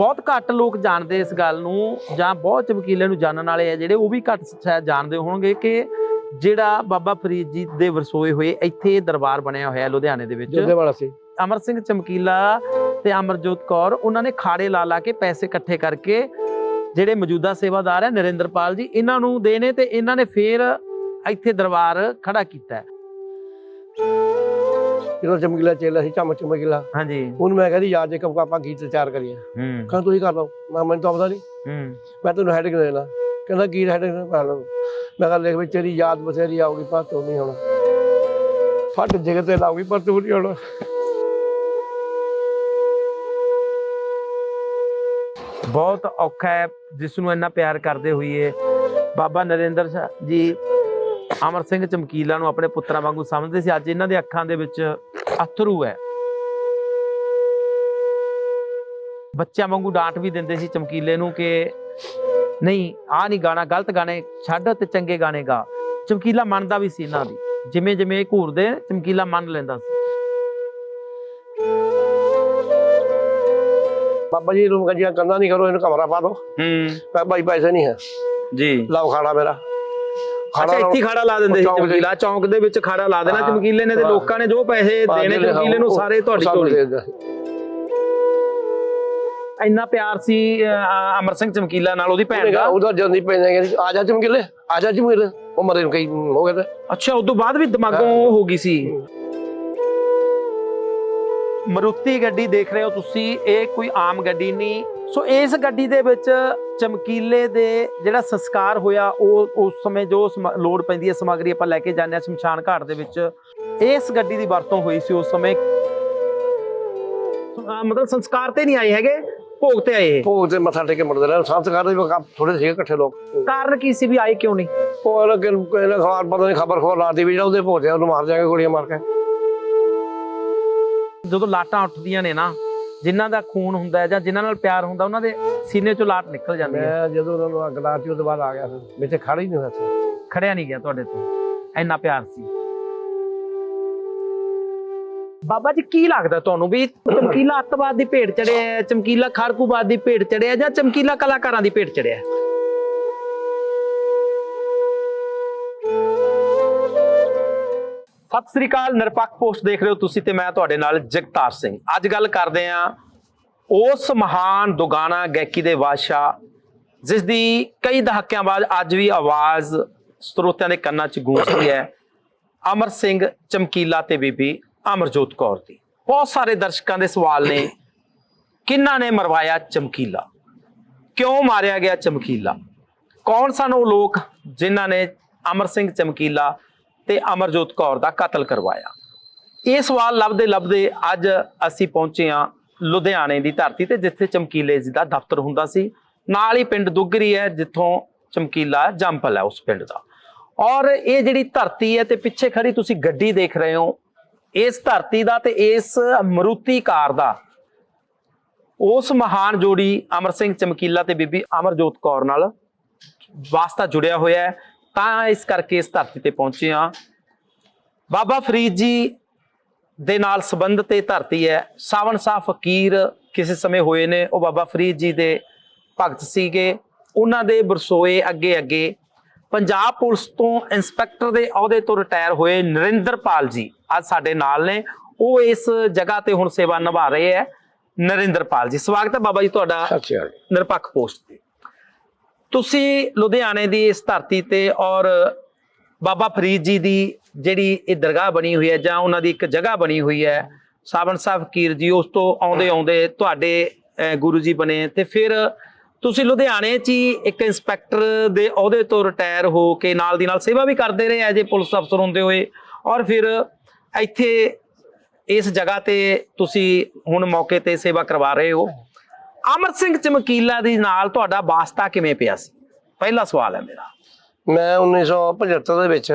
ਬਹੁਤ ਘੱਟ ਲੋਕ ਜਾਣਦੇ ਇਸ ਗੱਲ ਨੂੰ ਜਾਂ ਬਹੁਤ ਚਮਕੀਲੇ ਨੂੰ ਜਾਣਨ ਵਾਲੇ ਆ ਜਿਹੜੇ ਉਹ ਵੀ ਘੱਟ ਸ਼ਾਇਦ ਜਾਣਦੇ ਹੋਣਗੇ ਕਿ ਜਿਹੜਾ ਬਾਬਾ ਫਰੀਦ ਜੀ ਦੇ ਵਰਸੋਏ ਹੋਏ ਇੱਥੇ ਦਰਬਾਰ ਬਣਿਆ ਹੋਇਆ ਲੁਧਿਆਣੇ ਦੇ ਵਿੱਚ। ਜੋਦੇ ਵਾਲਾ ਸੀ। ਅਮਰ ਸਿੰਘ ਚਮਕੀਲਾ ਤੇ ਅਮਰਜੋਤ ਕੌਰ ਉਹਨਾਂ ਨੇ ਖਾੜੇ ਲਾ ਲਾ ਕੇ ਪੈਸੇ ਇਕੱਠੇ ਕਰਕੇ ਜਿਹੜੇ ਮੌਜੂਦਾ ਸੇਵਾਦਾਰ ਹੈ ਨਰਿੰਦਰਪਾਲ ਜੀ ਇਹਨਾਂ ਨੂੰ ਦੇ ਨੇ ਤੇ ਇਹਨਾਂ ਨੇ ਫੇਰ ਇੱਥੇ ਦਰਬਾਰ ਖੜਾ ਕੀਤਾ। ਜਦੋਂ ਚਮਕੀਲਾ ਚੇਲਾ ਸੀ ਚਮ ਚਮਕੀਲਾ। ਹਾਂਜੀ। ਉਹਨੂੰ ਮੈਂ ਕਹਿੰਦੀ ਯਾਦ ਜੇ ਕਬ ਆਪਾਂ ਗੀਤ ਤਿਆਰ ਕਰੀਏ। ਹੂੰ। ਕਹਿੰਦਾ ਤੁਸੀਂ ਕਰ ਲਓ। ਮੈਂ ਮੈਨੂੰ ਤਾਂ ਪਤਾ ਨਹੀਂ ਹੂੰ। ਮੈਂ ਤੈਨੂੰ ਹੈਡਿੰਗ ਦੇ ਦੇਣਾ। ਕਹਿੰਦਾ ਕੀ ਹੈਡਿੰਗ ਕਰ ਲਓ ਮੈਂ ਕਿਹਾ ਲਿਖ ਵੀ ਤੇਰੀ ਯਾਦ ਬਥੇਰੀ ਆਊਗੀ ਪਰ ਤੂੰ ਨਹੀਂ ਹੁਣ। ਫਟ ਜਗਤ ਤੇ ਲਾਊਗੀ ਪਰ ਤੂੰ ਨਹੀਂ ਹੁਣ। ਬਹੁਤ ਔਖਾ ਹੈ ਜਿਸ ਨੂੰ ਇੰਨਾ ਪਿਆਰ ਕਰਦੇ ਹੋਈਏ। ਬਾਬਾ ਨਰਿੰਦਰ ਜੀ ਅਮਰ ਸਿੰਘ ਚਮਕੀਲਾ ਨੂੰ ਆਪਣੇ ਪੁੱਤਰਾਂ ਵਾਂਗੂ ਸਮਝਦੇ ਸੀ। ਅੱਜ ਇਹਨਾਂ ਦੇ ਅੱਖਾਂ ਦੇ ਵਿੱਚ ਅਥਰੂ ਹੈ। ਬੱਚਿਆਂ ਵਾਂਗੂ ਡਾਂਟ ਵੀ ਦਿੰਦੇ ਸੀ ਚਮਕੀਲੇ ਨੂੰ ਕਿ ਨਹੀਂ ਆ ਨਹੀਂ ਗਾਣਾ ਗਲਤ ਗਾਣੇ ਛੱਡ ਤੇ ਚੰਗੇ ਗਾਣੇ ਗਾ। ਚਮਕੀਲਾ ਮੰਨਦਾ ਵੀ ਸੀ ਇਹਨਾਂ ਦੀ। ਜਿਵੇਂ ਜਿਵੇਂ ਇਹ ਘੂਰਦੇ ਚਮਕੀਲਾ ਮੰਨ ਲੈਂਦਾ ਸੀ। ਬਾਬਾ ਜੀ ਨੂੰ ਕਹਿੰਦਾ ਕੰਦਾ ਨਹੀਂ ਕਰੋ ਇਹਨੂੰ ਕਮਰਾ ਪਾ ਦਿਓ। ਹੂੰ। ਭਾਈ ਪੈਸੇ ਨਹੀਂ ਹੈ। ਜੀ। ਲਾਓ ਖਾਣਾ ਮੇਰਾ। ਅੱਛਾ ਇੱਥੇ ਹੀ ਖਾੜਾ ਲਾ ਦਿੰਦੇ ਸੀ ਚਮਕੀਲਾ। ਚੌਂਕ ਦੇ ਵਿੱਚ ਖਾੜਾ ਲਾ ਦੇਣਾ ਚਮਕੀਲੇ ਨੇ ਤੇ। ਲੋਕਾਂ ਨੇ ਜੋ ਪੈਸੇ ਦੇਣੇ ਚਮਕੀਲੇ ਨੂੰ ਸਾਰੇ ਤੁਹਾਡੀ ਝੋਲੀ। ਇੰਨਾ ਪਿਆਰ ਸੀ ਅਮਰ ਸਿੰਘ ਚਮਕੀਲਾ ਨਾਲ ਉਹਦੀ ਭੈਣ ਦਾ? ਉਹਦਾ ਜੰਦੀ ਪੈਣੇ ਕਹਿੰਦੀ ਆ ਜਾ ਚਮਕੀਲੇ ਆ ਜਾ ਚਮਕੀਲੇ। ਉਹ ਮਰੇ ਨੂੰ ਕਈ ਹੋ ਤੇ। ਅੱਛਾ ਉਸ ਤੋਂ ਬਾਅਦ ਵੀ ਦਿਮਾਗੋਂ ਹੋ। ਗਈ ਸੀ। ਮਰੂਤੀ ਗੱਡੀ ਦੇਖ ਰਹੇ ਹੋ ਤੁਸੀਂ ਇਹ ਕੋਈ ਆਮ ਗੱਡੀ ਨਹੀਂ। ਸੋ ਇਸ ਗੱਡੀ ਦੇ ਵਿੱਚ ਚਮਕੀਲੇ ਦੇ ਜਿਹੜਾ ਸੰਸਕਾਰ ਹੋਇਆ ਉਹ ਉਸ ਸਮੇਂ ਜੋ ਲੋੜ ਪੈਂਦੀ ਹੈ ਸਮੱਗਰੀ ਆਪਾਂ ਲੈ ਕੇ ਜਾਂਦੇ ਹਾਂ ਸ਼ਮਸ਼ਾਨ ਘਾਟ ਦੇ ਵਿੱਚ। ਇਸ ਗੱਡੀ ਦੀ ਵਰਤੋਂ ਹੋਈ ਸੀ ਉਸ ਸਮੇਂ। ਮਤਲਬ ਸੰਸਕਾਰ ਤੇ ਨਹੀਂ ਆਏ ਹੈਗੇ ਭੋਗ ਤੇ ਆਏ। ਭੋਗ ਤੇ ਮੱਥਾ ਟੇਕ ਕੇ ਮੁੜਦੇ ਰਹੇ। ਸੰਸਕਾਰ ਦੇ ਵਕਤ ਥੋੜੇ ਸੀਗੇ ਇਕੱਠੇ ਲੋਕ। ਕਾਰਨ ਕੀ ਸੀ ਵੀ ਆਏ ਕਿਉਂ ਨਹੀਂ? ਹੋਰ ਕਿ ਕੋਈ ਨਾ ਖਬਰ ਪਤਾ ਨਹੀਂ ਖਬਰ ਖੋਲ ਲਾਤੀ ਵੀ ਜਿਹੜਾ ਉਹਦੇ ਭੋਗ ਤੇ ਉਹਨੂੰ ਮਾਰ ਜਾਏਗਾ ਗੋਲੀਆਂ ਮਾਰ ਕੇ। ਜਦੋਂ ਲਾਟਾਂ ਉੱਠਦੀਆਂ ਨੇ ਨਾ ਜਿਨ੍ਹਾਂ ਦਾ ਖੂਨ ਹੁੰਦਾ ਜਾਂ ਜਿਨ੍ਹਾਂ ਨਾਲ ਪਿਆਰ ਹੁੰਦਾ ਉਹਨਾਂ ਦੇ ਸੀਨੇ ਚੋਂ ਲਾਟ ਨਿਕਲ ਜਾਂਦੀ ਹੈ। ਮੈਂ ਜਦੋਂ ਉਹਨਾਂ ਨੂੰ ਅੱਗ ਲਾਤੀ ਉਹਦੇ ਬਾਅਦ ਆ ਗਿਆ ਫਿਰ। ਵਿੱਚ ਖੜਾ ਹੀ ਨਹੀਂ ਹੋਇਆ ਸੀ। ਖੜਿਆ ਨਹੀਂ ਗਿਆ ਤੁਹਾਡੇ ਤੋਂ। ਇੰਨਾ ਪਿਆਰ ਸੀ। ਬਾਬਾ ਜੀ ਕੀ ਲੱਗਦਾ ਤੁਹਾਨੂੰ ਵੀ ਚਮਕੀਲਾ ਅੱਤਵਾਦ ਦੀ ਭੇਟ ਚੜਿਆ ਚਮਕੀਲਾ ਖਾੜਕੂਬਾਦ ਦੀ ਭੇਟ ਚੜਿਆ ਜਾਂ ਚਮਕੀਲਾ ਕਲਾਕਾਰਾਂ ਦੀ ਭੇਟ ਚੜਿਆ ਸਤਿ ਸ੍ਰੀ ਅਕਾਲ, ਨਿਰਪੱਖ ਪੋਸਟ ਦੇਖ ਰਹੇ ਹੋ ਤੁਸੀਂ ਤੇ ਮੈਂ ਤੁਹਾਡੇ ਨਾਲ ਜਗਤਾਰ ਸਿੰਘ। ਅੱਜ ਗੱਲ ਕਰਦੇ ਆਂ ਉਸ ਮਹਾਨ ਦੁਗਾਨਾ ਗਾਇਕੀ ਦੇ ਬਾਦਸ਼ਾਹ, ਜਿਸ ਦੀ ਕਈ ਦਹਾਕਿਆਂ ਬਾਅਦ ਅੱਜ ਵੀ ਆਵਾਜ਼ ਸਰੋਤਿਆਂ ਦੇ ਕੰਨਾਂ 'ਚ ਗੂੰਜਦੀ ਹੈ, ਅਮਰ ਸਿੰਘ ਚਮਕੀਲਾ ਤੇ ਬੀਬੀ ਅਮਰਜੋਤ ਕੌਰ ਦੀ। ਬਹੁਤ ਸਾਰੇ ਦਰਸ਼ਕਾਂ ਦੇ ਸਵਾਲ ਨੇ, ਕਿਹਨਾਂ ਨੇ ਮਰਵਾਇਆ ਚਮਕੀਲਾ? ਕਿਉਂ ਮਾਰਿਆ ਗਿਆ ਚਮਕੀਲਾ? ਕੌਣ ਸਨ ਉਹ ਲੋਕ ਜਿਨ੍ਹਾਂ ਨੇ ਅਮਰ ਸਿੰਘ ਚਮਕੀਲਾ ਤੇ ਅਮਰਜੋਤ ਕੌਰ ਦਾ ਕਤਲ ਕਰਵਾਇਆ। ਇਹ ਸਵਾਲ ਲੱਭਦੇ ਲੱਭਦੇ ਅੱਜ ਅਸੀਂ ਪਹੁੰਚੇ ਹਾਂ ਲੁਧਿਆਣੇ ਦੀ ਧਰਤੀ ਤੇ, ਜਿੱਥੇ ਚਮਕੀਲੇ ਜੀ ਦਾ ਦਫ਼ਤਰ ਹੁੰਦਾ ਸੀ। ਨਾਲ ਹੀ ਪਿੰਡ ਦੁੱਗਰੀ ਹੈ, ਜਿੱਥੋਂ ਚਮਕੀਲਾ ਜੰਪਲ ਹੈ ਉਸ ਪਿੰਡ ਦਾ। ਔਰ ਇਹ ਜਿਹੜੀ ਧਰਤੀ ਹੈ ਤੇ ਪਿੱਛੇ ਖੜੀ ਤੁਸੀਂ ਗੱਡੀ ਦੇਖ ਰਹੇ ਹੋ, ਇਸ ਧਰਤੀ ਦਾ ਤੇ ਇਸ ਮਰੂਤੀ ਕਾਰ ਦਾ, ਉਸ ਮਹਾਨ ਜੋੜੀ ਅਮਰ ਸਿੰਘ ਚਮਕੀਲਾ ਤੇ ਬੀਬੀ ਅਮਰਜੋਤ ਕੌਰ ਨਾਲ ਵਾਸਤਾ ਜੁੜਿਆ ਹੋਇਆ ਹੈ। ਤਾਂ ਇਸ ਕਰਕੇ ਇਸ ਧਰਤੀ ਤੇ ਪਹੁੰਚੇ ਹਾਂ। ਬਾਬਾ ਫਰੀਦ ਜੀ ਦੇ ਨਾਲ ਸੰਬੰਧਿਤ ਇਹ ਧਰਤੀ ਹੈ। ਸਾਵਣ ਸ਼ਾਹ ਫਕੀਰ ਕਿਸੇ ਸਮੇਂ ਹੋਏ ਨੇ। ਉਹ ਬਾਬਾ ਫਰੀਦ ਜੀ ਦੇ ਭਗਤ ਸੀਗੇ। ਉਹਨਾਂ ਦੇ ਬਰਸੋਏ ਅੱਗੇ ਅੱਗੇ ਪੰਜਾਬ ਪੁਲਿਸ ਤੋਂ ਇੰਸਪੈਕਟਰ ਦੇ ਅਹੁਦੇ ਤੋਂ ਰਿਟਾਇਰ ਹੋਏ ਨਰਿੰਦਰਪਾਲ ਜੀ। ਅੱਜ ਸਾਡੇ ਨਾਲ ਨੇ। ਉਹ ਇਸ ਜਗ੍ਹਾ ਤੇ ਹੁਣ ਸੇਵਾ ਨਿਭਾ ਰਹੇ ਹੈ। ਨਰਿੰਦਰਪਾਲ ਜੀ। ਸਵਾਗਤ ਹੈ ਬਾਬਾ ਜੀ ਤੁਹਾਡਾ ਨਿਰਪੱਖ ਪੋਸਟ ਤੇ। ਤੁਸੀਂ ਲੁਧਿਆਣੇ ਦੀ ਇਸ ਧਰਤੀ ਤੇ ਔਰ ਬਾਬਾ ਫਰੀਦ ਜੀ ਦੀ ਜਿਹੜੀ ਇਹ ਦਰਗਾਹ ਬਣੀ ਹੋਈ ਹੈ ਜਾਂ ਉਹਨਾਂ ਦੀ ਇੱਕ ਜਗ੍ਹਾ ਬਣੀ ਹੋਈ ਹੈ ਸਾਬਨ ਸਾਹਿਬ ਫਕੀਰ ਜੀ ਉਸ ਤੋਂ ਆਉਂਦੇ ਆਉਂਦੇ ਤੁਹਾਡੇ ਗੁਰੂ ਜੀ ਬਣੇ। ਤੇ ਫਿਰ ਤੁਸੀਂ ਲੁਧਿਆਣੇ 'ਚ ਹੀ ਇੱਕ ਇੰਸਪੈਕਟਰ ਦੇ ਅਹੁਦੇ ਤੋਂ ਰਿਟਾਇਰ ਹੋ ਕੇ ਨਾਲ ਦੀ ਨਾਲ ਸੇਵਾ ਵੀ ਕਰਦੇ ਰਹੇ ਐਜ ਪੁਲਿਸ ਅਫਸਰ ਹੁੰਦੇ ਹੋਏ। ਔਰ ਫਿਰ ਇੱਥੇ ਇਸ ਜਗ੍ਹਾ ਤੇ ਤੁਸੀਂ ਹੁਣ ਮੌਕੇ ਤੇ ਸੇਵਾ ਕਰਵਾ ਰਹੇ ਹੋ। ਅਮਰ ਸਿੰਘ ਚਮਕੀਲਾ ਦੀ ਨਾਲ ਤੁਹਾਡਾ ਵਾਸਤਾ ਕਿਵੇਂ ਪਿਆ ਸੀ? ਪਹਿਲਾ ਸਵਾਲ ਹੈ ਮੇਰਾ। ਮੈਂ 1975 ਦੇ ਵਿੱਚ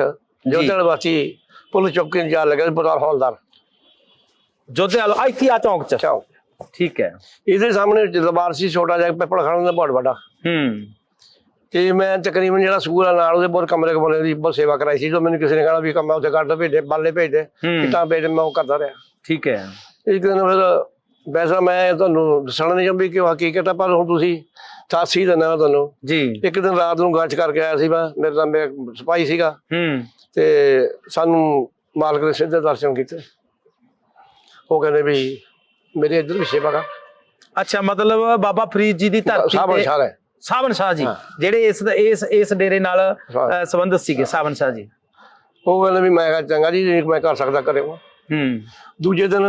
ਜੋਧੇਲ ਵਾਸੀ ਪੁਲਿਸ ਚੌਕੀ ਇੰਚਾਰਜ ਲੱਗਾ ਸੀ ਬਤੌਰ ਹੌਲਦਾਰ। ਜੋਧੇ ਵਾਲਾ ਇੱਥੇ ਆ ਚੌਂਕ ਚ? ਠੀਕ ਹੈ। ਇਹਦੇ ਸਾਹਮਣੇ ਦਰਬਾਰ ਸੀ ਛੋਟਾ ਜਿਹਾ ਪੇਪਰ ਖਾਣਾ ਦਾ ਬਹੁਤ ਵੱਡਾ। ਹੂੰ। ਤੇ ਮੈਂ ਤਕਰੀਬਨ ਜਿਹੜਾ ਸਕੂਲ ਆ ਨਾਲ ਉਹਦੇ ਬਹੁਤ ਕਮਰੇ ਕਮਰੇ ਦੀ ਬਹੁਤ ਸੇਵਾ ਕਰਾਈ ਸੀ ਜੋ ਮੈਨੂੰ ਕਿਸੇ ਨੇ ਕਹਿਣਾ ਵੀ ਕੰਮ ਉੱਥੇ ਕੱਢ ਭੇਜੇ ਬਾਲੇ ਭੇਜੇ ਹੂੰ। ਕਿਤਾਬ ਭੇਜੇ ਮੈਂ ਉਹ ਕਰਦਾ ਰਿਹਾ। ਠੀਕ ਹੈ। ਇੱਕ ਦਿਨ ਫਿਰ ਵੈਸੇ ਮੈਂ ਤੁਹਾਨੂੰ ਦੱਸਣਾ ਨਹੀਂ ਚਾਹੁੰਦੀ ਕਿ ਉਹ ਹਕੀਕਤ ਹੈ ਪਰ ਹੁਣ ਤੁਸੀਂ ਸਾਸੀ ਦਿੰਦਾ ਮੈਂ ਤੁਹਾਨੂੰ। ਜੀ। ਇੱਕ ਦਿਨ ਰਾਤ ਨੂੰ ਗੱਜ ਕਰਕੇ ਆਇਆ ਸੀ ਮੈਂ ਮੇਰੇ ਨਾਲ ਮੇਰਾ ਸਿਪਾਹੀ ਸੀਗਾ। ਹੂੰ। ਤੇ ਸਾਨੂੰ ਮਾਲਕ ਦੇ ਸਿੱਧੇ ਦਰਸ਼ਨ ਕੀਤੇ। ਉਹ ਕਹਿੰਦੇ ਵੀ ਮੇਰੇ ਇੱਧਰ ਵੀ ਸੇਵਾ ਕਰ। ਅੱਛਾ ਮਤਲਬ ਬਾਬਾ ਫਰੀਦ ਜੀ ਦੀ ਧਰਤੀ ਸਾਬਣ ਤੇ ਸ਼ਾਹ ਹੈ ਸਾਵਨ ਸ਼ਾਹ ਜੀ। ਜਿਹੜੇ ਇਸ ਇਸ ਇਸ ਡੇਰੇ ਨਾਲ ਸੰਬੰਧਿਤ ਸੀਗੇ ਸਾਵਨ ਸ਼ਾਹ ਜੀ। ਉਹ ਕਹਿੰਦੇ ਵੀ ਮੈਂ ਚੰਗਾ ਜੀ ਜੇ ਮੈਂ ਕਰ ਸਕਦਾ ਕਰੇਗਾ ਹੂੰ। ਦੂਜੇ ਦਿਨ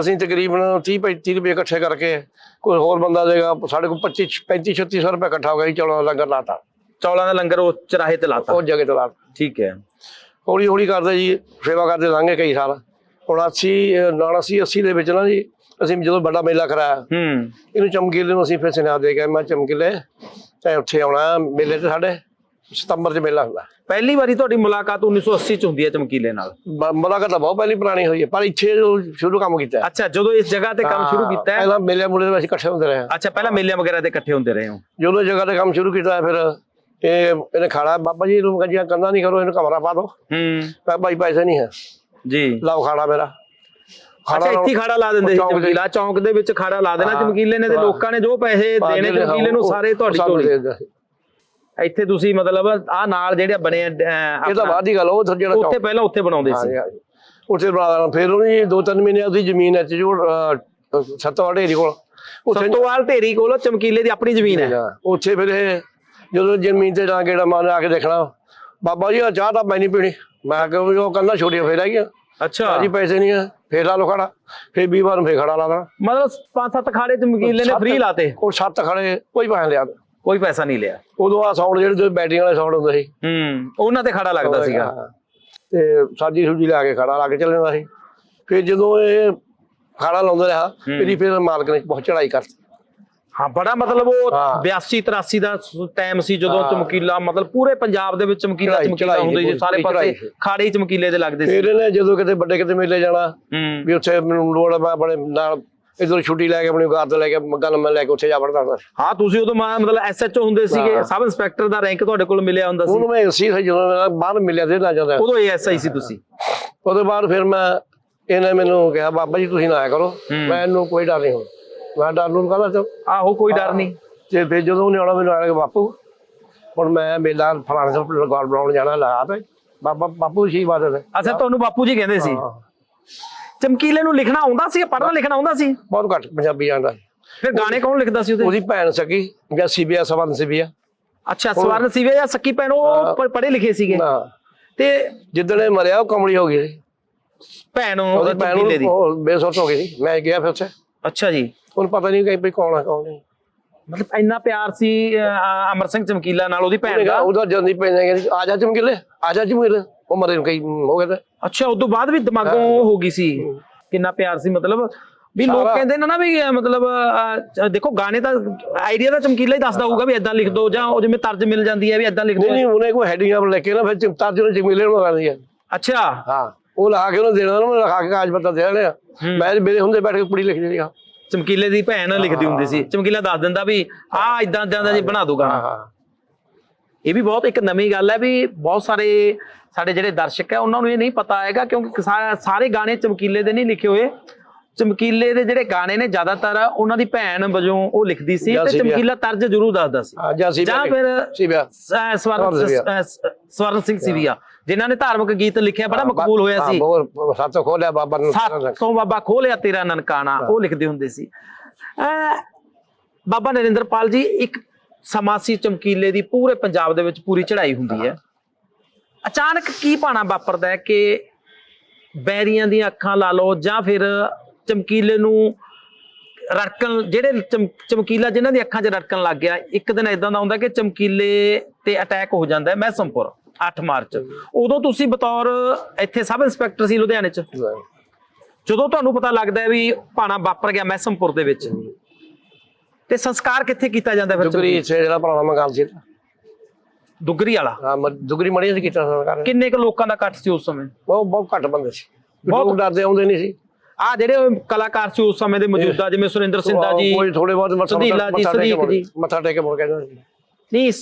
ਅਸੀਂ ਤਕਰੀਬਨ 30 35 ਰੁਪਏ ਇਕੱਠੇ ਕਰਕੇ ਕੋਈ ਹੋਰ ਬੰਦਾ ਦੇਗਾ ਸਾਡੇ ਕੋਲ 25 35 3600 ਰੁਪਏ ਇਕੱਠਾ ਹੋ ਗਿਆ ਜੀ ਚੌਲਾਂ ਦਾ ਲੰਗਰ ਲਾਤਾ। ਚੌਲਾਂ ਦਾ ਲੰਗਰ ਉਹ ਚਰਾਹੇ ਤੇ ਲਾਤਾ। ਉਹ ਜਗ੍ਹਾ ਤੇ ਲਾਤਾ। ਠੀਕ ਹੈ। ਹੌਲੀ ਹੌਲੀ ਕਰਦੇ ਜੀ ਸੇਵਾ ਕਰਦੇ ਲੰਘੇ ਕਈ ਸਾਲ। ਹੁਣ 80 89 80 ਦੇ ਵਿੱਚ ਨਾ ਜੀ ਅਸੀਂ ਜਦੋਂ ਵੱਡਾ ਮੇਲਾ ਕਰਾਇਆ ਹੂੰ। ਇਹਨੂੰ ਚਮਕੀਲੇ ਨੂੰ ਅਸੀਂ ਫਿਰ ਸੁਨੇਹਾ ਦੇ ਗਏ ਮੈਂ ਚਮਕੀਲੇ ਤੇ ਉੱਥੇ ਆਉਣਾ ਮੇਲੇ ਤੇ ਸਾਡੇ। ਸਤੰਬਰ 'ਚ ਮੇਲਾ ਹੁੰਦਾ। ਪਹਿਲੀ ਵਾਰੀ ਤੁਹਾਡੀ ਮੁਲਾਕਾਤ 1980 ਚ ਹੁੰਦੀ ਹੈ ਚਮਕੀਲੇ ਨਾਲ। ਬ- ਮੁਲਾਕਾਤ ਤਾਂ ਬਹੁਤ ਪਹਿਲੀ ਪੁਰਾਣੀ ਹੋਈ ਹੈ ਪਰ ਇੱਥੇ ਜੋ ਸ਼ੁਰੂ ਕੰਮ ਕੀਤਾ ਹੈ। ਅੱਛਾ ਜਦੋਂ ਇਸ ਜਗ੍ਹਾ ਤੇ ਕੰਮ ਸ਼ੁਰੂ ਕੀਤਾ ਹੈ? ਪਹਿਲਾਂ ਮੇਲੇ ਮੁਲੇ ਅਸੀਂ ਇਕੱਠੇ ਹੁੰਦੇ ਰਹੇ। ਹਾਂ। ਅੱਛਾ ਪਹਿਲਾਂ ਮੇਲਿਆਂ ਵਗੈਰਾ ਤੇ ਇਕੱਠੇ ਹੁੰਦੇ ਰਹੇ ਹੋ? ਜਦੋਂ ਜਗ੍ਹਾ ਤੇ ਕੰਮ ਸ਼ੁਰੂ ਕੀਤਾ ਫਿਰ ਇਹ ਇਹਨੇ ਖਾੜਾ ਬਾਬਾ ਜੀ ਨੂੰ ਕਹਿੰਦਾ ਕੰਦਾ ਨਹੀਂ ਕਰੋ ਇਹਨੂੰ ਕਮਰਾ ਪਾ ਦਿਓ। ਹੂੰ। ਮੈਂ ਭਾਈ ਪੈਸੇ ਨਹੀਂ ਹੈ। ਜੀ। ਲਾਓ ਖਾੜਾ ਮੇਰਾ। ਅੱਛਾ ਇੱਥੇ ਹੀ ਖਾੜਾ ਲਾ ਦਿੰਦੇ ਸੀ ਚੌਂਕ ਦੇ- ਚਮਕੀਲਾ। ਚੌਂਕ ਦੇ ਵਿੱਚ ਖਾੜਾ ਲਾ ਦੇਣਾ ਹਾਂ, ਚਮਕੀਲੇ ਨੇ ਤੇ। ਲੋਕਾਂ ਨੇ ਜੋ ਪੈਸੇ ਦੇਣੇ ਚਮਕੀਲੇ ਨੂੰ ਸਾਰੇ ਤੁਹਾਡੀ ਝੋਲੀ। ਇੱਥੇ ਤੁਸੀਂ ਮਤਲਬ ਆ ਨਾਲ ਜਿਹੜੇ ਬਣੇ ਆ, ਇਹ ਤਾਂ ਬਾਅਦ ਦੀ ਗੱਲ ਉਹ ਜਿਹੜਾ ਉੱਥੇ ਪਹਿਲਾਂ ਉੱਥੇ ਬਣਾਉਂਦੇ ਸੀ। ਉੱਥੇ ਬਣਾ ਫਿਰ ਉਹਨੇ ਦੋ ਤਿੰਨ ਮਹੀਨੇ ਉਹਦੀ ਜ਼ਮੀਨ ਹੈ ਜੋ ਸੱਤਵਾ ਢੇਰੀ ਕੋਲ। ਉੱਥੇ ਸਤੋਵਾਲ ਢੇਰੀ ਕੋਲ ਚਮਕੀਲੇ ਦੀ ਆਪਣੀ ਜ਼ਮੀਨ ਹੈ। ਉੱਥੇ ਫਿਰ ਜਦੋਂ ਜ਼ਮੀਨ ਤੇ ਜਾ ਗੇੜਾ ਮਾਰ ਆ ਕੇ ਦੇਖਣਾ ਬਾਬਾ ਜੀ ਆਹ ਚਾਹ ਤਾਂ ਮੈਂ ਨਹੀਂ ਪੀਣੀ। ਮੈਂ ਕਿਹਾ ਉਹ ਕੰਨਾ ਛੋਟੀਆਂ ਫੇਰ ਆਈਆਂ ਅੱਛਾ। ਜੀ ਪੈਸੇ ਨਹੀਂ ਆ। ਫੇਰ ਲਾ ਲਓ ਖੜਾ। ਫੇਰ 20 ਵਾਰ ਫੇਰ ਖੜਾ ਲਾ ਦੇਣਾ। ਮਤਲਬ ਪੰਜ ਸੱਤ ਖਾੜੇ ਚਮਕੀਲੇ ਨੇ ਫ੍ਰੀ ਲਾਤੇ। ਉਹ ਸੱਤ ਖੜੇ ਕੋਈ ਪੈਸੇ ਲਿਆ ਕੋਈ ਪੈਸਾ ਨਹੀਂ ਲਿਆ। ਉਦੋਂ ਆ ਸਾਊਂਡ ਜਿਹੜੇ ਜੋ ਬੈਟਰੀ ਵਾਲੇ ਸਾਊਂਡ ਹੁੰਦੇ ਸੀ। ਹੂੰ ਉਹਨਾਂ ਤੇ ਖੜਾ ਲੱਗਦਾ ਸੀਗਾ। ਤੇ ਸਾਜੀ ਸੂਜੀ ਲਾ ਕੇ ਖੜਾ ਲਾ ਕੇ ਚੱਲ ਜਾਂਦਾ ਸੀ। ਫਿਰ ਜਦੋਂ ਇਹ ਖੜਾ ਲਾਉਂਦਾ ਰਿਹਾ ਇਹਦੀ ਫਿਰ ਮਾਲਕ ਨੇ ਬਹੁਤ ਚੜਾਈ ਕਰਤੀ ਹਾਂ ਬੜਾ ਮਤਲਬ ਉਹ ਹਾਂ। 82 83 ਦਾ ਟਾਈਮ ਸੀ ਜਦੋਂ। ਚਮਕੀਲਾ ਮਤਲਬ ਪੂਰੇ ਪੰਜਾਬ ਦੇ ਵਿੱਚ ਚਮਕੀਲਾ ਚਮਕੀਲਾ ਹੁੰਦੇ ਸੀ ਸਾਰੇ ਪਾਸੇ। ਖਾੜੇ ਚਮਕੀਲੇ ਦੇ ਲੱਗਦੇ ਸੀ। ਫਿਰ ਇਹਨੇ ਜਦੋਂ ਕਿਤੇ ਵੱਡੇ ਕਿਤੇ ਮੇਲੇ ਜਾਣਾ ਵੀ ਉੱਥੇ ਮੈਨੂੰ ਲੋੜ ਮੈਂ ਆਪਣੇ ਨਾਲ ਇਧਰ ਛੁੱਟੀ ਲੈ ਕੇ ਆਪਣੀ ਤੇ ਲੈ ਕੇ ਗੱਲ ਮੈਂ ਲੈ ਕੇ ਉੱਥੇ ਜਾ ਵੜਦਾ ਹੁੰਦਾ ਸੀ। ਹਾਂ ਤੁਸੀਂ ਉਦੋਂ ਮਾ- ਮਤਲਬ ਐਸਐਚਓ ਹੁੰਦੇ ਸੀਗੇ ਹਾਂ। ਸਬ ਇੰਸਪੈਕਟਰ ਦਾ ਰੈਂਕ ਤੁਹਾਡੇ ਕੋਲ ਮਿਲਿਆ ਹੁੰਦਾ ਸੀ? ਉਹਨੂੰ ਮੈਂ ਸੀ ਜਦੋਂ ਮੈਂ ਬਾਹਰ ਮਿਲਿਆ ਤੇ ਨਾ ਜਾਂਦਾ। ਉਦੋਂ ਏਐਸਆਈ ਸੀ ਤੁਸੀਂ? ਉਹਦੇ ਬਾਅਦ ਫਿਰ ਮੈਂ ਇਹਨੇ ਮੈਨੂੰ ਕਿਹਾ ਬਾਬਾ ਜੀ ਤੁਸੀਂ ਨਾ ਆਇਆ ਕਰੋ। ਹੂੰ। ਮੈਂ ਇਹਨੂੰ ਕੋਈ ਡਰ ਨਹੀਂ ਹੁਣ। ਮੈਂ ਡਰ ਨੂੰ ਕਹਦਾ ਚੋ? ਆਹੋ ਕੋਈ ਡਰ ਨਹੀਂ। ਤੇ ਫਿਰ ਜਦੋਂ ਉਹਨੇ ਆਉਣਾ ਮੈਨੂੰ ਆਇਆ ਕਿ ਬਾਪੂ ਹੁਣ ਮੈਂ ਮੇਲਾ ਫਲਾਣੇ ਤੋਂ ਲਗਾਉਣ ਬਣਾਉਣ ਜਾਣਾ ਲਾ ਪਏ ਬਾਬਾ ਬਾਪੂ ਸ਼ੀ ਬਾਦਲ ਅੱਛਾ ਤੁਹਾਨੂੰ ਬਾਪੂ ਜੀ ਕਹਿੰਦੇ ਸੀ? ਹਾਂ। ਚਮਕੀਲੇ ਨੂੰ ਲਿਖਣਾ ਆਉਂਦਾ ਸੀ ਪੜ੍ਹਨਾ ਲਿਖਣਾ ਆਉਂਦਾ ਸੀ? ਬਹੁਤ ਘੱਟ ਪੰਜਾਬੀ ਆਂਦਾ ਫਿਰ ਗਾਣੇ ਕੌਣ ਲਿਖਦਾ ਸੀ ਉਹਦੇ? ਉਹਦੀ ਭੈਣ ਸਕੀ ਜਾਂ ਸੀਬੀਆ ਸਵਰਨ ਸੀਬੀਆ। ਅੱਛਾ ਸਵਰਨ ਸੀਵੇ ਜਾਂ ਸੱਕੀ ਭੈਣ ਉਹ ਪੜ੍ਹੇ ਲਿਖੇ ਸੀਗੇ? ਨਾ। ਤੇ ਜਿੱਦਣ ਇਹ ਮਰਿਆ ਉਹ ਕਮਲੀ ਹੋ ਗਈ ਸੀ। ਭੈਣ ਉਹਦੀ ਉਹਦੀ ਭੈਣ ਚਮਕੀਲੇ ਦੀ ਉਹ ਬੇਸੁਰਤ ਹੋ ਗਈ ਸੀ। ਮੈਂ ਗਿਆ ਫਿਰ ਉੱਥੇ। ਅੱਛਾ ਜੀ। ਉਹਨੂੰ ਪਤਾ ਨਹੀਂ ਕਿ ਵੀ ਕੌਣ ਹੈ ਕੌਣ ਨਹੀਂ। ਮਤਲਬ ਇੰਨਾ ਪਿਆਰ ਸੀ ਅਹ, ਅਮਰ ਸਿੰਘ ਚਮਕੀਲਾ ਨਾਲ ਉਹਦੀ ਭੈਣ ਦਾ? ਉਹਦਾ ਜਲਦੀ ਪੈ ਜਾਏਗਾ ਆ ਜਾ ਚਮਕੀਲੇ ਆ ਜਾ ਚਮਕੀਲੇ। ਉਹ ਮਰੇ ਨੂੰ ਕਈ ਹੋ ਤੇ। ਅੱਛਾ ਉਸ ਤੋਂ ਬਾਅਦ ਵੀ ਦਿਮਾਗੋਂ ਉਹ ਹੋ ਗਈ ਸੀ। ਕਿੰਨਾ ਪਿਆਰ ਸੀ ਮਤਲਬ ਵੀ ਲੋਕ ਸਾਰਾ- ਕਹਿੰਦੇ ਨੇ ਨਾ ਵੀ ਅਹ, ਮਤਲਬ ਅਹ, ਦੇਖੋ ਗਾਣੇ ਤਾਂ ਆਈਡੀਆ ਤਾਂ ਚਮਕੀਲਾ ਹੀ ਦੱਸਦਾ ਹੋਊਗਾ ਵੀ ਇਦਾਂ ਲਿਖ ਦੋ ਜਾਂ ਉਹ ਜਿਵੇਂ ਤਰਜ ਮਿਲ ਜਾਂਦੀ ਹੈ ਵੀ ਇਦਾਂ ਲਿਖ ਨਹੀਂ ਦੋ। ਨਹੀਂ ਉਹਨੇ ਕੋਈ ਹੈਡਿੰਗ ਆਪ ਲੈ ਕੇ ਨਾ ਫਿਰ ਚਿੰਤਾ ਜਿਹਨੂੰ ਚਮਕੀਲੇ ਨੂੰ ਲਗਾਉਂਦੀ ਹੈ। ਅੱਛਾ। ਹਾਂ। ਉਹ ਲਾ ਕੇ ਉਹਨੂੰ ਦੇਣਾ ਉਹਨੂੰ ਲਿਖਾ ਕੇ ਕਾਜ ਪੱਤਰ ਦੇ ਦੇਣੇ। ਮੈਂ ਮੇਰੇ ਹੁੰਦੇ ਬੈਠ ਕੇ ਕੁੜੀ ਲਿਖ ਦਿੰਦੀ ਆ। ਚਮਕੀਲੇ ਦੀ ਭੈਣ ਲਿਖਦੀ ਹੁੰਦੀ ਸੀ। ਚਮਕੀਲਾ ਦੱਸ ਦਿੰਦਾ ਵੀ ਆਹ ਇਦਾਂ ਇਦਾਂ ਦਾ ਜੀ ਬਣਾ ਦੋ ਗਾਣਾ ਇਹ ਵੀ ਬਹੁਤ ਇੱਕ ਨਵੀਂ ਗੱਲ ਹੈ ਵੀ ਬਹੁਤ ਸਾਰੇ ਸਾਡੇ ਜਿਹੜੇ ਦਰਸ਼ਕ ਹੈ ਉਹਨਾਂ ਨੂੰ ਇਹ ਨਹੀਂ ਪਤਾ ਹੈਗਾ ਕਿਉਂਕਿ ਸਾਰੇ ਗਾਣੇ ਚਮਕੀਲੇ ਦੇ ਨਹੀਂ ਲਿਖੇ ਹੋਏ। ਚਮਕੀਲੇ ਦੇ ਜਿਹੜੇ ਗਾਣੇ ਨੇ ਜ਼ਿਆਦਾਤਰ ਉਹਨਾਂ ਦੀ ਭੈਣ ਵਜੋਂ ਉਹ ਲਿਖਦੀ ਸੀ ਤੇ। ਚਮਕੀਲਾ ਤਰਜ ਜ਼ਰੂਰ ਦੱਸਦਾ ਸੀ। ਆ ਜਾਂ ਫਿਰ ਸਵਰਨ ਸਿੰਘ ਸਿਵੀਆ ਜਿਨ੍ਹਾਂ ਨੇ ਧਾਰਮਿਕ ਗੀਤ ਲਿਖਿਆ ਬੜਾ ਮਕਬੂਲ ਹੋਇਆ ਸੀ। ਬਹੁਤ ਸੱਤ ਖੋਲਿਆ ਬਾਬਾ ਨੂੰ। ਸੱਤੋਂ ਬਾਬਾ ਖੋਲਿਆ ਤੇਰਾ ਨਨਕਾਣਾ ਉਹ ਲਿਖਦੇ ਹੁੰਦੇ ਸੀ। ਬਾਬਾ ਨਰਿੰਦਰਪਾਲ ਜੀ ਇੱਕ ਸਮਾਂ ਸੀ ਚਮਕੀਲੇ ਦੀ ਪੂਰੇ ਪੰਜਾਬ ਦੇ ਵਿੱਚ ਪੂਰੀ ਚੜ੍ਹਾਈ ਹੁੰਦੀ ਹੈ। ਅਚਾਨਕ ਕੀ ਪਾਣਾ ਵਾਪਰਦਾ ਹੈ ਕਿ ਬੈਰੀਆਂ ਦੀਆਂ ਅੱਖਾਂ ਲਾ ਲਓ ਜਾਂ ਫਿਰ ਚਮਕੀਲੇ ਨੂੰ ਰੜਕਣ ਜਿਹੜੇ ਚਮ- ਚਮਕੀਲਾ ਜਿਨ੍ਹਾਂ ਦੀ ਅੱਖਾਂ 'ਚ ਰੜਕਣ ਲੱਗ ਗਿਆ ਇੱਕ ਦਿਨ ਇਦਾਂ ਦਾ ਹੁੰਦਾ ਕਿ ਚਮਕੀਲੇ ਤੇ ਅਟੈਕ ਹੋ ਜਾਂਦਾ ਹੈ ਮਹਿਸਮਪੁਰ 8 ਮਾਰਚ। ਉਦੋਂ ਤੁਸੀਂ ਬਤੌਰ ਇੱਥੇ ਸਬ ਇੰਸਪੈਕਟਰ ਸੀ ਲੁਧਿਆਣੇ 'ਚ? ਜਦੋਂ ਤੁਹਾਨੂੰ ਪਤਾ ਲੱਗਦਾ ਹੈ ਵੀ ਭਾਣਾ ਵਾਪਰ ਗਿਆ ਮਹਿਸਮਪੁਰ ਦੇ ਵਿੱਚ ਤੇ ਸੰਸਕਾਰ ਕਿੱਥੇ ਕੀਤਾ ਜਾਂਦਾ ਫਿਰ? ਦੁਗਰੀ ਜਿਹੜਾ ਪੁਰਾਣਾ ਮਕਾਨ ਸੀ। ਦੁਗਰੀ ਵਾਲਾ? ਹਾਂ ਦੁਗਰੀ ਮੜੀਆਂ ਚ ਕੀਤਾ ਸਰਕਾਰ ਕਿੰਨੇ ਕੁ ਲੋਕਾਂ ਦਾ ਇਕੱਠ ਸੀ ਉਸ ਸਮੇਂ? ਬਹੁਤ ਬਹੁਤ ਘੱਟ ਬੰਦੇ ਸੀ। ਬਹੁਤ- ਡਰਦੇ ਆਉਂਦੇ ਨਹੀਂ ਸੀ। ਆ ਜਿਹੜੇ ਕਲਾਕਾਰ ਸੀ ਉਸ ਸਮੇਂ ਦੇ ਮੌਜੂਦਾ ਜਿਵੇਂ ਸੁਰਿੰਦਰ ਸਿੰਧਾ ਜੀ ਕੋਈ ਥੋੜੇ ਬਹੁਤ। ਮੁੜ- ਮੱਥਾ ਟੇਕ ਕੇ ਮੁੜ ਕੇ ਜਾਂਦੇ ਸੀ। ਨਹੀਂ